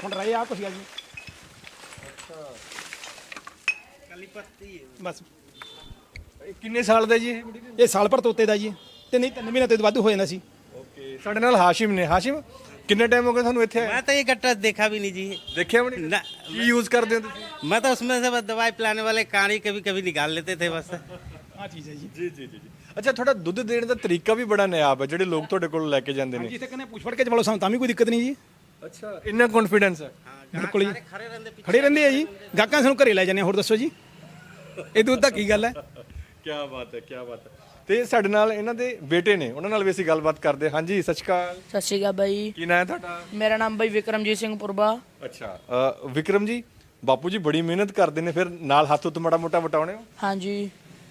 ਹੁਣ ਰਹੇ ਆ ਕੁਛ ਆ ਜੀ। ਬਸ।
ਇਹ ਕਿੰਨੇ ਸਾਲ ਦਾ ਜੀ ਇਹ?
ਇਹ ਸਾਲ ਭਰ ਤੋਂ ਉੱਤੇ ਦਾ ਜੀ। ਤੇ ਨਹੀਂ ਤਿੰਨ ਮਹੀਨੇ ਤੋਂ ਵੱਧ ਹੋ ਜਾਂਦਾ ਸੀ।
ਓਕੇ ਸਾਡੇ ਨਾਲ ਹਾਸ਼ਿਮ ਨੇ। ਹਾਸ਼ਿਮ ਕਿੰਨੇ ਟਾਈਮ ਹੋ ਗਿਆ ਤੁਹਾਨੂੰ ਇੱਥੇ ਆਏ
मैं तो ये गट्टा देखा भी नहीं जी
ਦੇਖਿਆ ਵੀ ਨਹੀਂ
ना
ਕੀ ਯੂਜ਼ ਕਰਦੇ ਹੋ ਤੁਸੀਂ
मैं तो उसमें से बस दवाई पिलाने वाले काड़ी कभी कभी निकाल लेते थे बस
ਆ ਚੀਜ਼ ਹੈ ਜੀ
ਜੀ ਜੀ ਜੀ ਅੱਛਾ ਤੁਹਾਡਾ ਦੁੱਧ ਦੇਣ ਦਾ ਤਰੀਕਾ ਵੀ ਬੜਾ ਨਿਆਬ ਹੈ ਜਿਹੜੇ ਲੋਕ ਤੁਹਾਡੇ ਕੋਲ ਲੈ ਕੇ ਜਾਂਦੇ ਨੇ
ਜਿੱਥੇ ਕਹਿੰਦੇ ਪੁੱਛ ਫੜ ਕੇ ਚਲੋ ਸਾਨੂੰ ਤਾਂ ਵੀ ਕੋਈ ਦਿੱਕਤ ਨਹੀਂ ਜੀ
ਅੱਛਾ ਇੰਨਾ ਕੌਨਫੀਡੈਂਸ ਹੈ
ਬਿਲਕੁਲ ਜੀ
खड़े रहते
ਖੜੇ ਰਹਿੰਦੇ ਆ ਜੀ ਗਾਹਕਾਂ ਸਾਨੂੰ ਘਰੇ ਲੈ ਜਾਂਦੇ ਆ, ਹੋਰ ਦੱਸੋ ਜੀ ਇਹ ਦੁੱਧ ਦਾ ਕੀ ਗੱਲ ਹੈ
ਕੀ ਬਾਤ ਹੈ ਕੀ ਬਾਤ ਹੈ ਤੇ ਸਾਡੇ ਨਾਲ ਇਹਨਾਂ ਦੇ ਬੇਟੇ ਨੇ ਉਹਨਾਂ ਨਾਲ ਵੀ ਅਸੀਂ ਗੱਲਬਾਤ ਕਰਦੇ ਹਾਂ। ਹਾਂਜੀ ਸਤਿ ਸ਼੍ਰੀ ਅਕਾਲ।
ਸਤਿ ਸ਼੍ਰੀ ਅਕਾਲ ਬਾਈ।
ਕੀ ਨਾਂ ਹੈ ਤੁਹਾਡਾ?
ਮੇਰਾ ਨਾਮ ਬਾਈ ਵਿਕਰਮਜੀਤ ਸਿੰਘ ਪੁਰਬਾ।
ਅੱਛਾ ਅ, ਵਿਕਰਮ ਜੀ ਬਾਪੂ ਜੀ ਬੜੀ ਮਿਹਨਤ ਕਰਦੇ ਨੇ ਫਿਰ ਨਾਲ ਹੱਥ ਉੱਤੇ ਮਾੜਾ ਮੋਟਾ ਵਟਾਉਣੇ ਹੋ?
ਹਾਂਜੀ।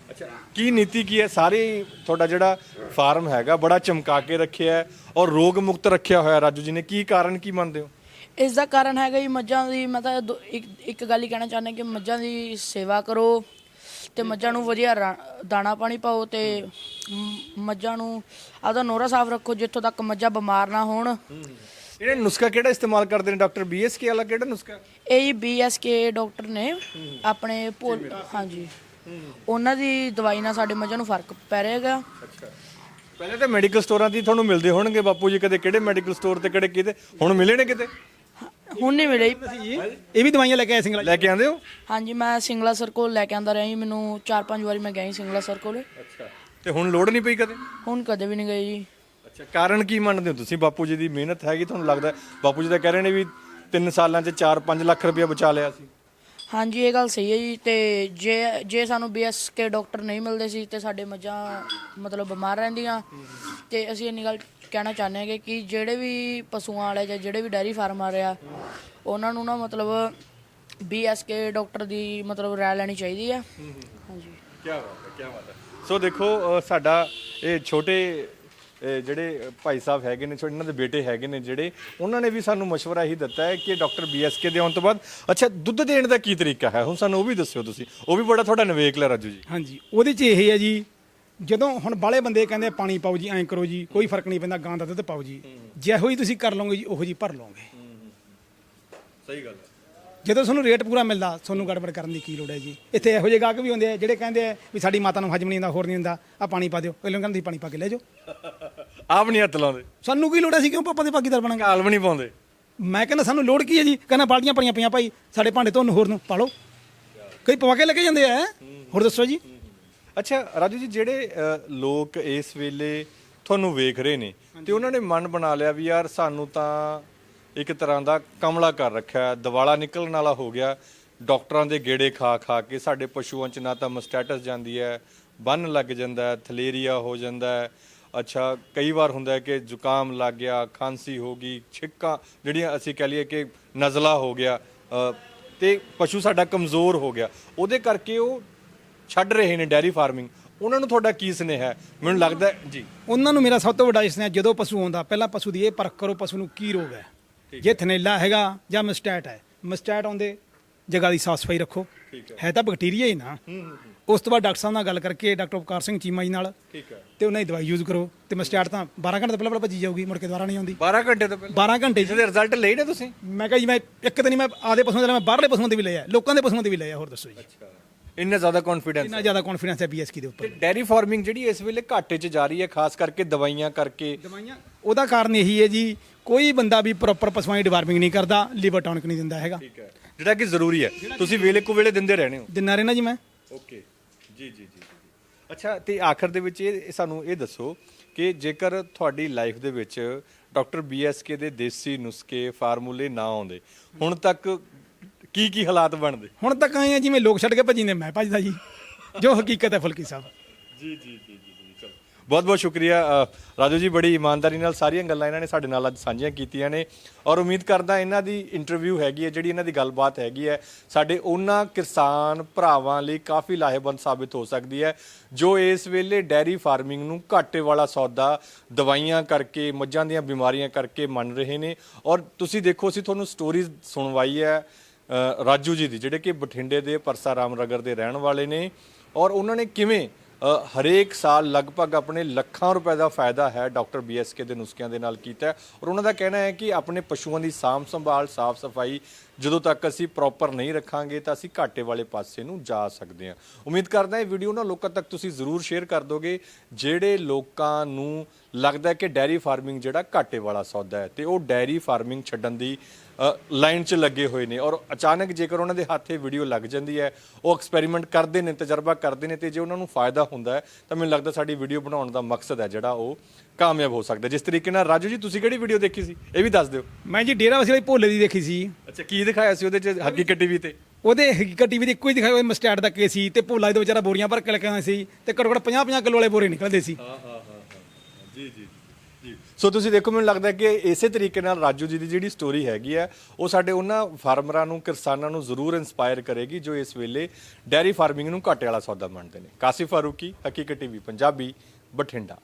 ਅੱਛਾ ਕੀ ਨੀਤੀ ਕੀ ਹੈ? ਸਾਰੇ ਤੁਹਾਡਾ ਜਿਹੜਾ ਫਾਰਮ ਹੈਗਾ ਬੜਾ ਚਮਕਾ ਕੇ ਰੱਖਿਆ ਹੈ ਔਰ ਰੋਗ ਮੁਕਤ ਰੱਖਿਆ ਹੋਇਆ ਰਾਜੂ ਜੀ ਨੇ। ਕੀ ਕਾਰਨ ਕੀ ਮੰਨਦੇ ਹੋ?
ਇਸ ਦਾ ਕਾਰਨ ਹੈਗਾ ਜੀ ਮੱਝਾਂ ਦੀ ਮੈਂ ਤਾਂ ਦੋ- ਇੱਕ ਇੱਕ ਗੱਲ ਹੀ ਕਹਿਣਾ ਚਾਹੁੰਦਾ ਕਿ ਮੱਝਾਂ ਦੀ ਸੇਵਾ ਕਰੋ ਤੇ ਮੱਝਾਂ ਨੂੰ ਵਧੀਆ ਰਾ- ਦਾਣਾ ਪਾਣੀ ਪਾਓ ਤੇ ਮ- ਮੱਝਾਂ ਨੂੰ ਆਪਦਾ ਨੋਰਾ ਸਾਫ਼ ਰੱਖੋ ਜਿੱਥੋਂ ਤੱਕ ਮੱਝਾਂ ਬਿਮਾਰ ਨਾ ਹੋਣ।
ਇਹਨੇ ਨੁਸਖਾ ਕਿਹੜਾ ਇਸਤੇਮਾਲ ਕਰਦੇ ਨੇ ਡਾਕਟਰ? ਬੀਐਸਕੇ ਵਾਲਾ ਕਿਹੜਾ ਨੁਸਖਾ?
ਇਹ ਬੀਐਸਕੇ ਡਾਕਟਰ ਨੇ ਆਪਣੇ ਭੋਲ ਹਾਂਜੀ। ਉਹਨਾਂ ਦੀ ਦਵਾਈ ਨਾਲ ਸਾਡੇ ਮੱਝਾਂ ਨੂੰ ਫ਼ਰਕ ਪੈ ਰਿਹਾ ਹੈਗਾ।
ਅੱਛਾ। ਪਹਿਲੇ ਤਾਂ ਮੈਡੀਕਲ ਸਟੋਰਾਂ 'ਤੇ ਹੀ ਤੁਹਾਨੂੰ ਮਿਲਦੇ ਹੋਣਗੇ ਬਾਪੂ ਜੀ ਕਦੇ ਕਿਹੜੇ ਮੈਡੀਕਲ ਸਟੋਰ ਤੇ ਕਿਹੜੇ ਕਿਤੇ? ਹੁਣ ਮਿਲੇ ਨੇ ਕਿਤੇ?
ਹੁਣ ਨਹੀਂ ਮਿਲੇ। ਜੀ।
ਇਹ ਵੀ ਦਵਾਈਆਂ ਲੈ ਕੇ ਆਏ ਸਿੰਗਲਾ
ਲੈ ਕੇ ਆਂਦੇ ਹੋ?
ਹਾਂਜੀ ਮੈਂ ਸਿੰਗਲਾ ਸਰ ਕੋਲ ਲੈ ਕੇ ਆਂਦਾ ਰਿਹਾ ਜੀ ਮੈਨੂੰ 4-5 ਵਾਰੀ ਮੈਂ ਗਿਆ ਜੀ ਸਿੰਗਲਾ ਸਰ ਕੋਲ।
ਅੱਛਾ। ਤੇ ਹੁਣ ਲੋੜ ਨਹੀਂ ਪਈ ਕਦੇ?
ਹੁਣ ਕਦੇ ਵੀ ਨਹੀਂ ਗਏ ਜੀ।
ਅੱਛਾ ਕਾਰਨ ਕੀ ਮੰਨਦੇ ਹੋ ਤੁਸੀਂ? ਬਾਪੂ ਜੀ ਦੀ ਮਿਹਨਤ ਹੈਗੀ ਤੁਹਾਨੂੰ ਲੱਗਦਾ? ਬਾਪੂ ਜੀ ਤਾਂ ਕਹਿ ਰਹੇ ਨੇ ਵੀ 3 ਸਾਲਾਂ 'ਚ 4-5 ਲੱਖ ਰੁਪਇਆ ਬਚਾ ਲਿਆ ਸੀ।
ਹਾਂਜੀ ਇਹ ਗੱਲ ਸਹੀ ਹੈ ਜੀ ਤੇ ਜੇ ਜੇ ਸਾਨੂੰ ਬੀਐਸਕੇ ਡਾਕਟਰ ਨਹੀਂ ਮਿਲਦੇ ਸੀ ਤੇ ਸਾਡੇ ਮੱਝਾਂ ਮਤਲਬ ਬਿਮਾਰ ਰਹਿੰਦੀਆਂ ਤੇ ਅਸੀਂ ਇੰਨੀ ਗੱਲ ਕਹਿਣਾ ਚਾਹੁੰਦੇ ਹਾਂ ਕਿ ਜਿਹੜੇ ਵੀ ਪਸ਼ੂਆਂ ਵਾਲੇ ਜਾਂ ਜਿਹੜੇ ਵੀ ਡੈਰੀ ਫਾਰਮ ਆ ਰਿਹਾ ਉਹਨਾਂ ਨੂੰ ਨਾ ਮਤਲਬ ਬੀਐਸਕੇ ਡਾਕਟਰ ਦੀ ਮਤਲਬ ਰਾਇ ਲੈਣੀ ਚਾਹੀਦੀ ਆ। ਹਾਂਜੀ।
ਕੀ ਬਾਤ ਸੋ ਦੇਖੋ ਸਾਡਾ ਇਹ ਛੋਟੇ ਜਿਹੜੇ ਭਾਈ ਸਾਹਿਬ ਹੈਗੇ ਨੇ ਛੋਟੇ ਇਹਨਾਂ ਦੇ ਬੇਟੇ ਹੈਗੇ ਨੇ ਜਿਹੜੇ ਉਹਨਾਂ ਨੇ ਵੀ ਸਾਨੂੰ ਮਸ਼ਵਰਾ ਹੀ ਦਿੱਤਾ ਹੈ ਕਿ ਡਾਕਟਰ ਬੀਐਸਕੇ ਦੇ ਆਉਣ ਤੋਂ ਬਾਅਦ ਅੱਛਾ ਦੁੱਧ ਦੇਣ ਦਾ ਕੀ ਤਰੀਕਾ ਹੈ? ਹੁਣ ਸਾਨੂੰ ਉਹ ਵੀ ਦੱਸਿਓ ਤੁਸੀਂ। ਉਹ ਵੀ ਬੜਾ ਤੁਹਾਡਾ ਨਵੇਕਲਾ ਰਾਜੂ ਜੀ।
ਹਾਂਜੀ ਉਹਦੇ 'ਚ ਇਹ ਹੈ ਜੀ ਜਦੋਂ ਹੁਣ ਬਾਲੇ ਬੰਦੇ ਕਹਿੰਦੇ ਪਾਣੀ ਪਾਓ ਜੀ ਐਂ ਕਰੋ ਜੀ ਕੋਈ ਫ਼ਰਕ ਨਹੀਂ ਪੈਂਦਾ ਗਾਂ ਦਾ ਦੁੱਧ ਪਾਓ ਜੀ। ਜਿਹੋ ਹੀ ਤੁਸੀਂ ਕਰ ਲਓਗੇ ਜੀ ਉਹੋ ਜੀ ਭਰ ਲਓਗੇ।
ਸਹੀ ਗੱਲ ਹੈ।
ਜਦੋਂ ਤੁਹਾਨੂੰ ਰੇਟ ਪੂਰਾ ਮਿਲਦਾ ਤੁਹਾਨੂੰ ਗੜਬੜ ਕਰਨ ਦੀ ਕੀ ਲੋੜ ਹੈ ਜੀ? ਇੱਥੇ ਇਹੋ ਜਿਹੇ ਗਾਹਕ ਵੀ ਹੁੰਦੇ ਆ ਜਿਹੜੇ ਕਹਿੰਦੇ ਆ ਵੀ ਸਾਡੀ ਮਾਤਾ ਨੂੰ ਹਜਮ ਨਹੀਂ ਹੁੰਦਾ ਹੋਰ ਨਹੀਂ ਹੁੰਦਾ ਆ ਪਾਣੀ ਪਾ ਦਿਓ। ਅਗਲੇ ਨੂੰ ਕਹਿੰਦੇ ਤੁਸੀਂ ਪਾਣੀ ਪਾ ਕੇ ਲੈ ਜਾਓ।
ਆਪ ਨਹੀਂ ਹੱਥ ਲਾਉਂਦੇ।
ਸਾਨੂੰ ਕੀ ਲੋੜ ਹੈ ਸੀ ਕਿਉਂ ਪਾਪਾ ਦੇ ਭਾਗੀਦਾਰ ਬਣਾਂਗੇ
ਕਾਲ ਵੀ ਨਹੀਂ ਪਾਉਂਦੇ।
ਮੈਂ ਕਹਿੰਦਾ ਸਾਨੂੰ ਲੋੜ ਕੀ ਹੈ ਜੀ? ਕਹਿੰਦਾ ਬਾਲਟੀਆਂ ਭਰੀਆਂ ਪਈਆਂ ਭਾਈ ਸਾਡੇ ਭਾਂਡੇ ਤੋਂ ਹੋਰ ਨੂੰ ਪਾ ਲਓ ਕਈ ਪਵਾ ਕੇ ਲੈ ਕੇ ਜਾਂਦੇ ਆ ਹੋਰ ਦੱਸੋ ਜੀ।
ਅੱਛਾ ਰਾਜੂ ਜੀ ਜਿਹੜੇ ਅ, ਲੋਕ ਇਸ ਵੇਲੇ ਤੁਹਾਨੂੰ ਵੇਖ ਰਹੇ ਨੇ ਤੇ ਉਹਨਾਂ ਨੇ ਮਨ ਬਣਾ ਲਿਆ ਵੀ ਯਾਰ ਸਾਨੂੰ ਤਾਂ ਇੱਕ ਤਰ੍ਹਾਂ ਦਾ ਕਮਲਾ ਕਰ ਰੱਖਿਆ ਦਿਵਾਲਾ ਨਿਕਲਣ ਵਾਲਾ ਹੋ ਗਿਆ। ਡਾਕਟਰਾਂ ਦੇ ਗੇੜੇ ਖਾ ਖਾ ਕੇ ਸਾਡੇ ਪਸ਼ੂਆਂ 'ਚ ਨਾ ਤਾਂ ਮਸਟੈਟਸ ਜਾਂਦੀ ਹੈ ਬੰਨ ਲੱਗ ਜਾਂਦਾ ਹੈ ਥਲੇਰੀਆ ਹੋ ਜਾਂਦਾ ਹੈ। ਅੱਛਾ ਕਈ ਵਾਰ ਹੁੰਦਾ ਹੈ ਕਿ ਜ਼ੁਕਾਮ ਲੱਗ ਗਿਆ ਖਾਂਸੀ ਹੋ ਗਈ ਛਿੱਕਾਂ ਜਿਹੜੀਆਂ ਅਸੀਂ ਕਹ ਲਈਏ ਕਿ ਨਜ਼ਲਾ ਹੋ ਗਿਆ ਅ, ਤੇ ਪਸ਼ੂ ਸਾਡਾ ਕਮਜ਼ੋਰ ਹੋ ਗਿਆ। ਉਹਦੇ ਕਰਕੇ ਉਹ ਛੱਡ ਰਹੇ ਨੇ ਡੈਰੀ ਫਾਰਮਿੰਗ। ਉਹਨਾਂ ਨੂੰ ਤੁਹਾਡਾ ਕੀ ਸੁਨੇਹਾ ਹੈ? ਮੈਨੂੰ ਲੱਗਦਾ ਹੈ- ਜੀ।
ਉਹਨਾਂ ਨੂੰ ਮੇਰਾ ਸਭ ਤੋਂ ਵੱਡਾ ਇਸਨੇ ਜਦੋਂ ਪਸ਼ੂ ਆਉਂਦਾ ਪਹਿਲਾਂ ਪਸ਼ੂ ਦੀ ਇਹ ਪਰਖ ਕਰੋ ਪਸ਼ੂ ਨੂੰ ਕੀ ਰੋਗ ਹੈ। ਜੇ ਥਨੇਲਾ ਹੈਗਾ ਜਾਂ ਮਸਟੈਟ ਹੈ ਮਸਟੈਟ ਆਉਂਦੇ ਜਗ੍ਹਾ ਦੀ ਸਾਫ਼ ਸਫ਼ਾਈ ਰੱਖੋ। ਹੈ। ਤਾਂ ਬੈਕਟੀਰੀਆ ਹੀ ਨਾ। ਉਸ ਤੋਂ ਬਾਅਦ ਡਾਕਟਰ ਸਾਹਿਬ ਨਾਲ ਗੱਲ ਕਰਕੇ ਡਾਕਟਰ ਉਪਕਾਰ ਸਿੰਘ ਚੀਮਾ ਜੀ ਨਾਲ
ਠੀਕ ਹੈ।
ਤੇ ਉਹਨਾਂ ਦੀ ਦਵਾਈ ਯੂਜ਼ ਕਰੋ। ਤੇ ਮਸਟੈਟ ਤਾਂ 12 ਘੰਟੇ ਤੋਂ ਪਹਿਲਾਂ ਪਹਿਲਾਂ ਭੱਜੀ ਜਾਊਗੀ ਮੁੜ ਕੇ ਦੁਬਾਰਾ ਨਹੀਂ ਆਉਂਦੀ।
12 ਘੰਟੇ ਤੋਂ ਪਹਿਲਾਂ?
12 ਘੰਟੇ 'ਚ
ਰਿਜ਼ਲਟ ਲਏ ਨੇ ਤੁਸੀਂ?
ਮੈਂ ਕਿਹਾ ਜੀ ਮੈਂ ਇੱਕ ਤਾਂ ਨਹੀਂ ਮੈਂ ਆਦੇ ਪਸ਼ੂਆਂ ਦੇ ਨਾਲ ਮੈਂ ਬਾਹਰਲੇ ਪਸ਼ੂਆਂ ਦੇ ਵੀ ਲਏ ਆ ਲੋਕਾਂ ਦੇ ਪਸ਼ੂਆਂ ਦੇ ਵੀ ਲਏ ਆ ਹੋਰ ਦੱਸੋ ਜੀ।
ਇੰਨਾ ਜ਼ਿਆਦਾ ਕੌਨਫੀਡੈਂਸ
ਇੰਨਾ ਜ਼ਿਆਦਾ ਕੌਨਫੀਡੈਂਸ ਹੈ ਬੀਐਸਕੀ ਦੇ ਉੱਪਰ।
ਡੈਰੀ ਫਾਰਮਿੰਗ ਜਿਹੜੀ ਇਸ ਵੇਲੇ ਘਾਟੇ 'ਚ ਜਾ ਰਹੀ ਹੈ ਖਾਸ ਕਰਕੇ ਦਵਾਈਆਂ ਕਰਕੇ।
ਦਵਾਈਆਂ ਉਹਦਾ ਕਾਰਨ ਇਹੀ ਹੈ ਜੀ ਕੋਈ ਬੰਦਾ ਵੀ ਪ੍ਰੋਪਰ ਪਸ਼ੂਆਂ ਦੀ ਡਿਵਾਰਮਿੰਗ ਨਹੀਂ ਕਰਦਾ ਲਿਵਰ ਟੌਨਿਕ ਨਹੀਂ ਦਿੰਦਾ ਹੈਗਾ।
ਠੀਕ ਹੈ। ਜਿਹੜਾ ਕਿ ਜ਼ਰੂਰੀ ਹੈ। ਤੁਸੀਂ ਵੇਲੇ ਕੋ ਵੇਲੇ ਦਿੰਦੇ ਰਹਿਣੇ ਹੋ।
ਦਿਨਾ ਰਹਿਣਾ ਜੀ ਮੈਂ।
ਓਕੇ ਜੀ ਜੀ ਜੀ ਅੱਛਾ ਤੇ ਆਖਰ ਦੇ ਵਿੱਚ ਇਹ ਇਹ ਸਾਨੂੰ ਇਹ ਦੱਸੋ ਕਿ ਜੇਕਰ ਤੁਹਾਡੀ ਲਾਈਫ ਦੇ ਵਿੱਚ ਡਾਕਟਰ ਬੀਐਸਕੇ ਦੇ ਦੇਸੀ ਨੁਸਖੇ ਫਾਰਮੂਲੇ ਨਾ ਆਉਂਦੇ ਹੁਣ ਤੱਕ ਕੀ ਕੀ ਹਾਲਾਤ ਬਣਦੇ?
ਹੁਣ ਤੱਕ ਆਏ ਆ ਜਿਵੇਂ ਲੋਕ ਛੱਡ ਕੇ ਭੱਜੀਂਦੇ ਮੈਂ ਭੱਜਦਾ ਜੀ। ਜੋ ਹਕੀਕਤ ਹੈ ਫੁਲਕੀ ਸਾਹਿਬ।
ਜੀ ਜੀ ਜੀ ਜੀ ਚਲੋ। ਬਹੁਤ ਬਹੁਤ ਸ਼ੁਕਰੀਆ ਅ, ਰਾਜੂ ਜੀ ਬੜੀ ਇਮਾਨਦਾਰੀ ਨਾਲ ਸਾਰੀਆਂ ਗੱਲਾਂ ਇਹਨਾਂ ਨੇ ਸਾਡੇ ਨਾਲ ਅੱਜ ਸਾਂਝੀਆਂ ਕੀਤੀਆਂ ਨੇ। ਔਰ ਉਮੀਦ ਕਰਦਾ ਇਹਨਾਂ ਦੀ ਇੰਟਰਵਿਊ ਹੈਗੀ ਹੈ ਜਿਹੜੀ ਇਹਨਾਂ ਦੀ ਗੱਲਬਾਤ ਹੈਗੀ ਹੈ ਸਾਡੇ ਉਹਨਾਂ ਕਿਸਾਨ ਭਰਾਵਾਂ ਲਈ ਕਾਫੀ ਲਾਹੇਵੰਦ ਸਾਬਿਤ ਹੋ ਸਕਦੀ ਹੈ ਜੋ ਇਸ ਵੇਲੇ ਡੈਰੀ ਫਾਰਮਿੰਗ ਨੂੰ ਘਾਟੇ ਵਾਲਾ ਸੌਦਾ ਦਵਾਈਆਂ ਕਰਕੇ ਮੱਝਾਂ ਦੀਆਂ ਬਿਮਾਰੀਆਂ ਕਰਕੇ ਮੰਨ ਰਹੇ ਨੇ। ਔਰ ਤੁਸੀਂ ਦੇਖੋ ਅਸੀਂ ਤੁਹਾਨੂੰ ਸਟੋਰੀਜ਼ ਸੁਣਵਾਈ ਹੈ ਰਾਜੂ ਜੀ ਦੀ, ਜਿਹੜੇ ਕਿ ਬਠਿੰਡੇ ਦੇ ਪਰਸਾ ਰਾਮ ਨਗਰ ਦੇ ਰਹਿਣ ਵਾਲੇ ਨੇ ਔਰ ਉਹਨਾਂ ਨੇ ਕਿਵੇਂ ਹਰੇਕ ਸਾਲ ਲਗਭਗ ਆਪਣੇ ਲੱਖਾਂ ਰੁਪਏ ਦਾ ਫਾਇਦਾ ਹੈ ਡਾਕਟਰ ਬੀਐਸਕੇ ਦੇ ਨੁਸਖਿਆਂ ਦੇ ਨਾਲ ਕੀਤਾ ਔਰ ਉਹਨਾਂ ਦਾ ਕਹਿਣਾ ਹੈ ਕਿ ਆਪਣੇ ਪਸ਼ੂਆਂ ਦੀ ਸਾਂਭ ਸੰਭਾਲ, ਸਾਫ਼ ਸਫ਼ਾਈ ਜਦੋਂ ਤੱਕ ਅਸੀਂ ਪ੍ਰੋਪਰ ਨਹੀਂ ਰੱਖਾਂਗੇ ਤਾਂ ਅਸੀਂ ਘਾਟੇ ਵਾਲੇ ਪਾਸੇ ਨੂੰ ਜਾ ਸਕਦੇ ਹਾਂ। ਉਮੀਦ ਕਰਦਾ ਇਹ ਵੀਡੀਓ ਨਾ ਲੋਕਾਂ ਤੱਕ ਤੁਸੀਂ ਜ਼ਰੂਰ ਸ਼ੇਅਰ ਕਰ ਦੋਗੇ, ਜਿਹੜੇ ਲੋਕਾਂ ਨੂੰ ਲੱਗਦਾ ਹੈ ਕਿ ਡੈਰੀ ਫਾਰਮਿੰਗ ਜਿਹੜਾ ਘਾਟੇ ਵਾਲਾ ਸੌਦਾ ਹੈ ਤੇ ਉਹ ਡੈਰੀ ਫਾਰਮਿੰਗ ਛੱਡਣ ਦੀ ਲਾਈਨ 'ਚ ਲੱਗੇ ਹੋਏ ਨੇ। ਔਰ ਅਚਾਨਕ ਜੇਕਰ ਉਹਨਾਂ ਦੇ ਹੱਥੇ ਵੀਡੀਓ ਲੱਗ ਜਾਂਦੀ ਹੈ ਉਹ ਐਕਸਪੈਰੀਮੈਂਟ ਕਰਦੇ ਨੇ ਤਜਰਬਾ ਕਰਦੇ ਨੇ ਤੇ ਜੇ ਉਹਨਾਂ ਨੂੰ ਫਾਇਦਾ ਹੁੰਦਾ ਹੈ ਤਾਂ ਮੈਨੂੰ ਲੱਗਦਾ ਸਾਡੀ ਵੀਡੀਓ ਬਣਾਉਣ ਦਾ ਮਕਸਦ ਹੈ ਜਿਹੜਾ ਉਹ ਕਾਮਯਾਬ ਹੋ ਸਕਦਾ ਜਿਸ ਤਰੀਕੇ ਨਾਲ ਰਾਜੂ ਜੀ ਤੁਸੀਂ ਕਿਹੜੀ ਵੀਡੀਓ ਦੇਖੀ ਸੀ? ਇਹ ਵੀ ਦੱਸ ਦਿਓ।
ਮੈਂ ਜੀ ਡੇਰਾ ਵਸੀ ਵਾਲੀ ਭੋਲੇ ਦੀ ਦੇਖੀ ਸੀ।
ਅੱਛਾ ਕੀ ਦਿਖਾਇਆ ਸੀ ਉਹਦੇ 'ਚ? ਹਕੀਕਤ ਟੀਵੀ ਤੇ।
ਉਹਦੇ ਹਕੀਕਤ ਟੀਵੀ ਦੇ ਇੱਕੋ ਹੀ ਦਿਖਾਇਆ ਹੋਇਆ ਮਸਟੈਟ ਦਾ ਕੇਸ ਸੀ ਤੇ ਭੋਲਾ ਦੇ ਵਿਚਾਰਾ ਬੋਰੀਆਂ ਭਰ ਕੇ ਲੈ ਕੇ ਆਉਂਦਾ ਸੀ ਤੇ ਘੱਟੋ ਘੱਟ 50 50 ਕਿਲੋ ਵਾਲੇ ਬੋਰੇ ਨਿਕਲਦੇ ਸੀ।
ਜੀ ਜੀ ਜੀ। ਸੋ ਤੁਸੀਂ ਦੇਖੋ, ਮੈਨੂੰ ਲੱਗਦਾ ਕਿ ਇਸੇ ਤਰੀਕੇ ਨਾਲ ਰਾਜੂ ਜੀ ਦੀ ਜਿਹੜੀ ਸਟੋਰੀ ਹੈਗੀ ਹੈ ਉਹ ਸਾਡੇ ਉਹਨਾਂ ਫਾਰਮਰਾਂ ਨੂੰ, ਕਿਸਾਨਾਂ ਨੂੰ ਜ਼ਰੂਰ ਇਨਸਪਾਇਰ ਕਰੇਗੀ, ਜੋ ਇਸ ਵੇਲੇ ਡੈਰੀ ਫਾਰਮਿੰਗ ਨੂੰ ਘਾਟੇ ਵਾਲਾ ਸੌਦਾ ਮੰਨਦੇ ਨੇ। ਕਾਸਿਫ ਫਾਰੂਕੀ, ਹਕੀਕਤ ਟੀਵੀ, ਪੰਜਾਬੀ, ਬਠਿੰਡਾ।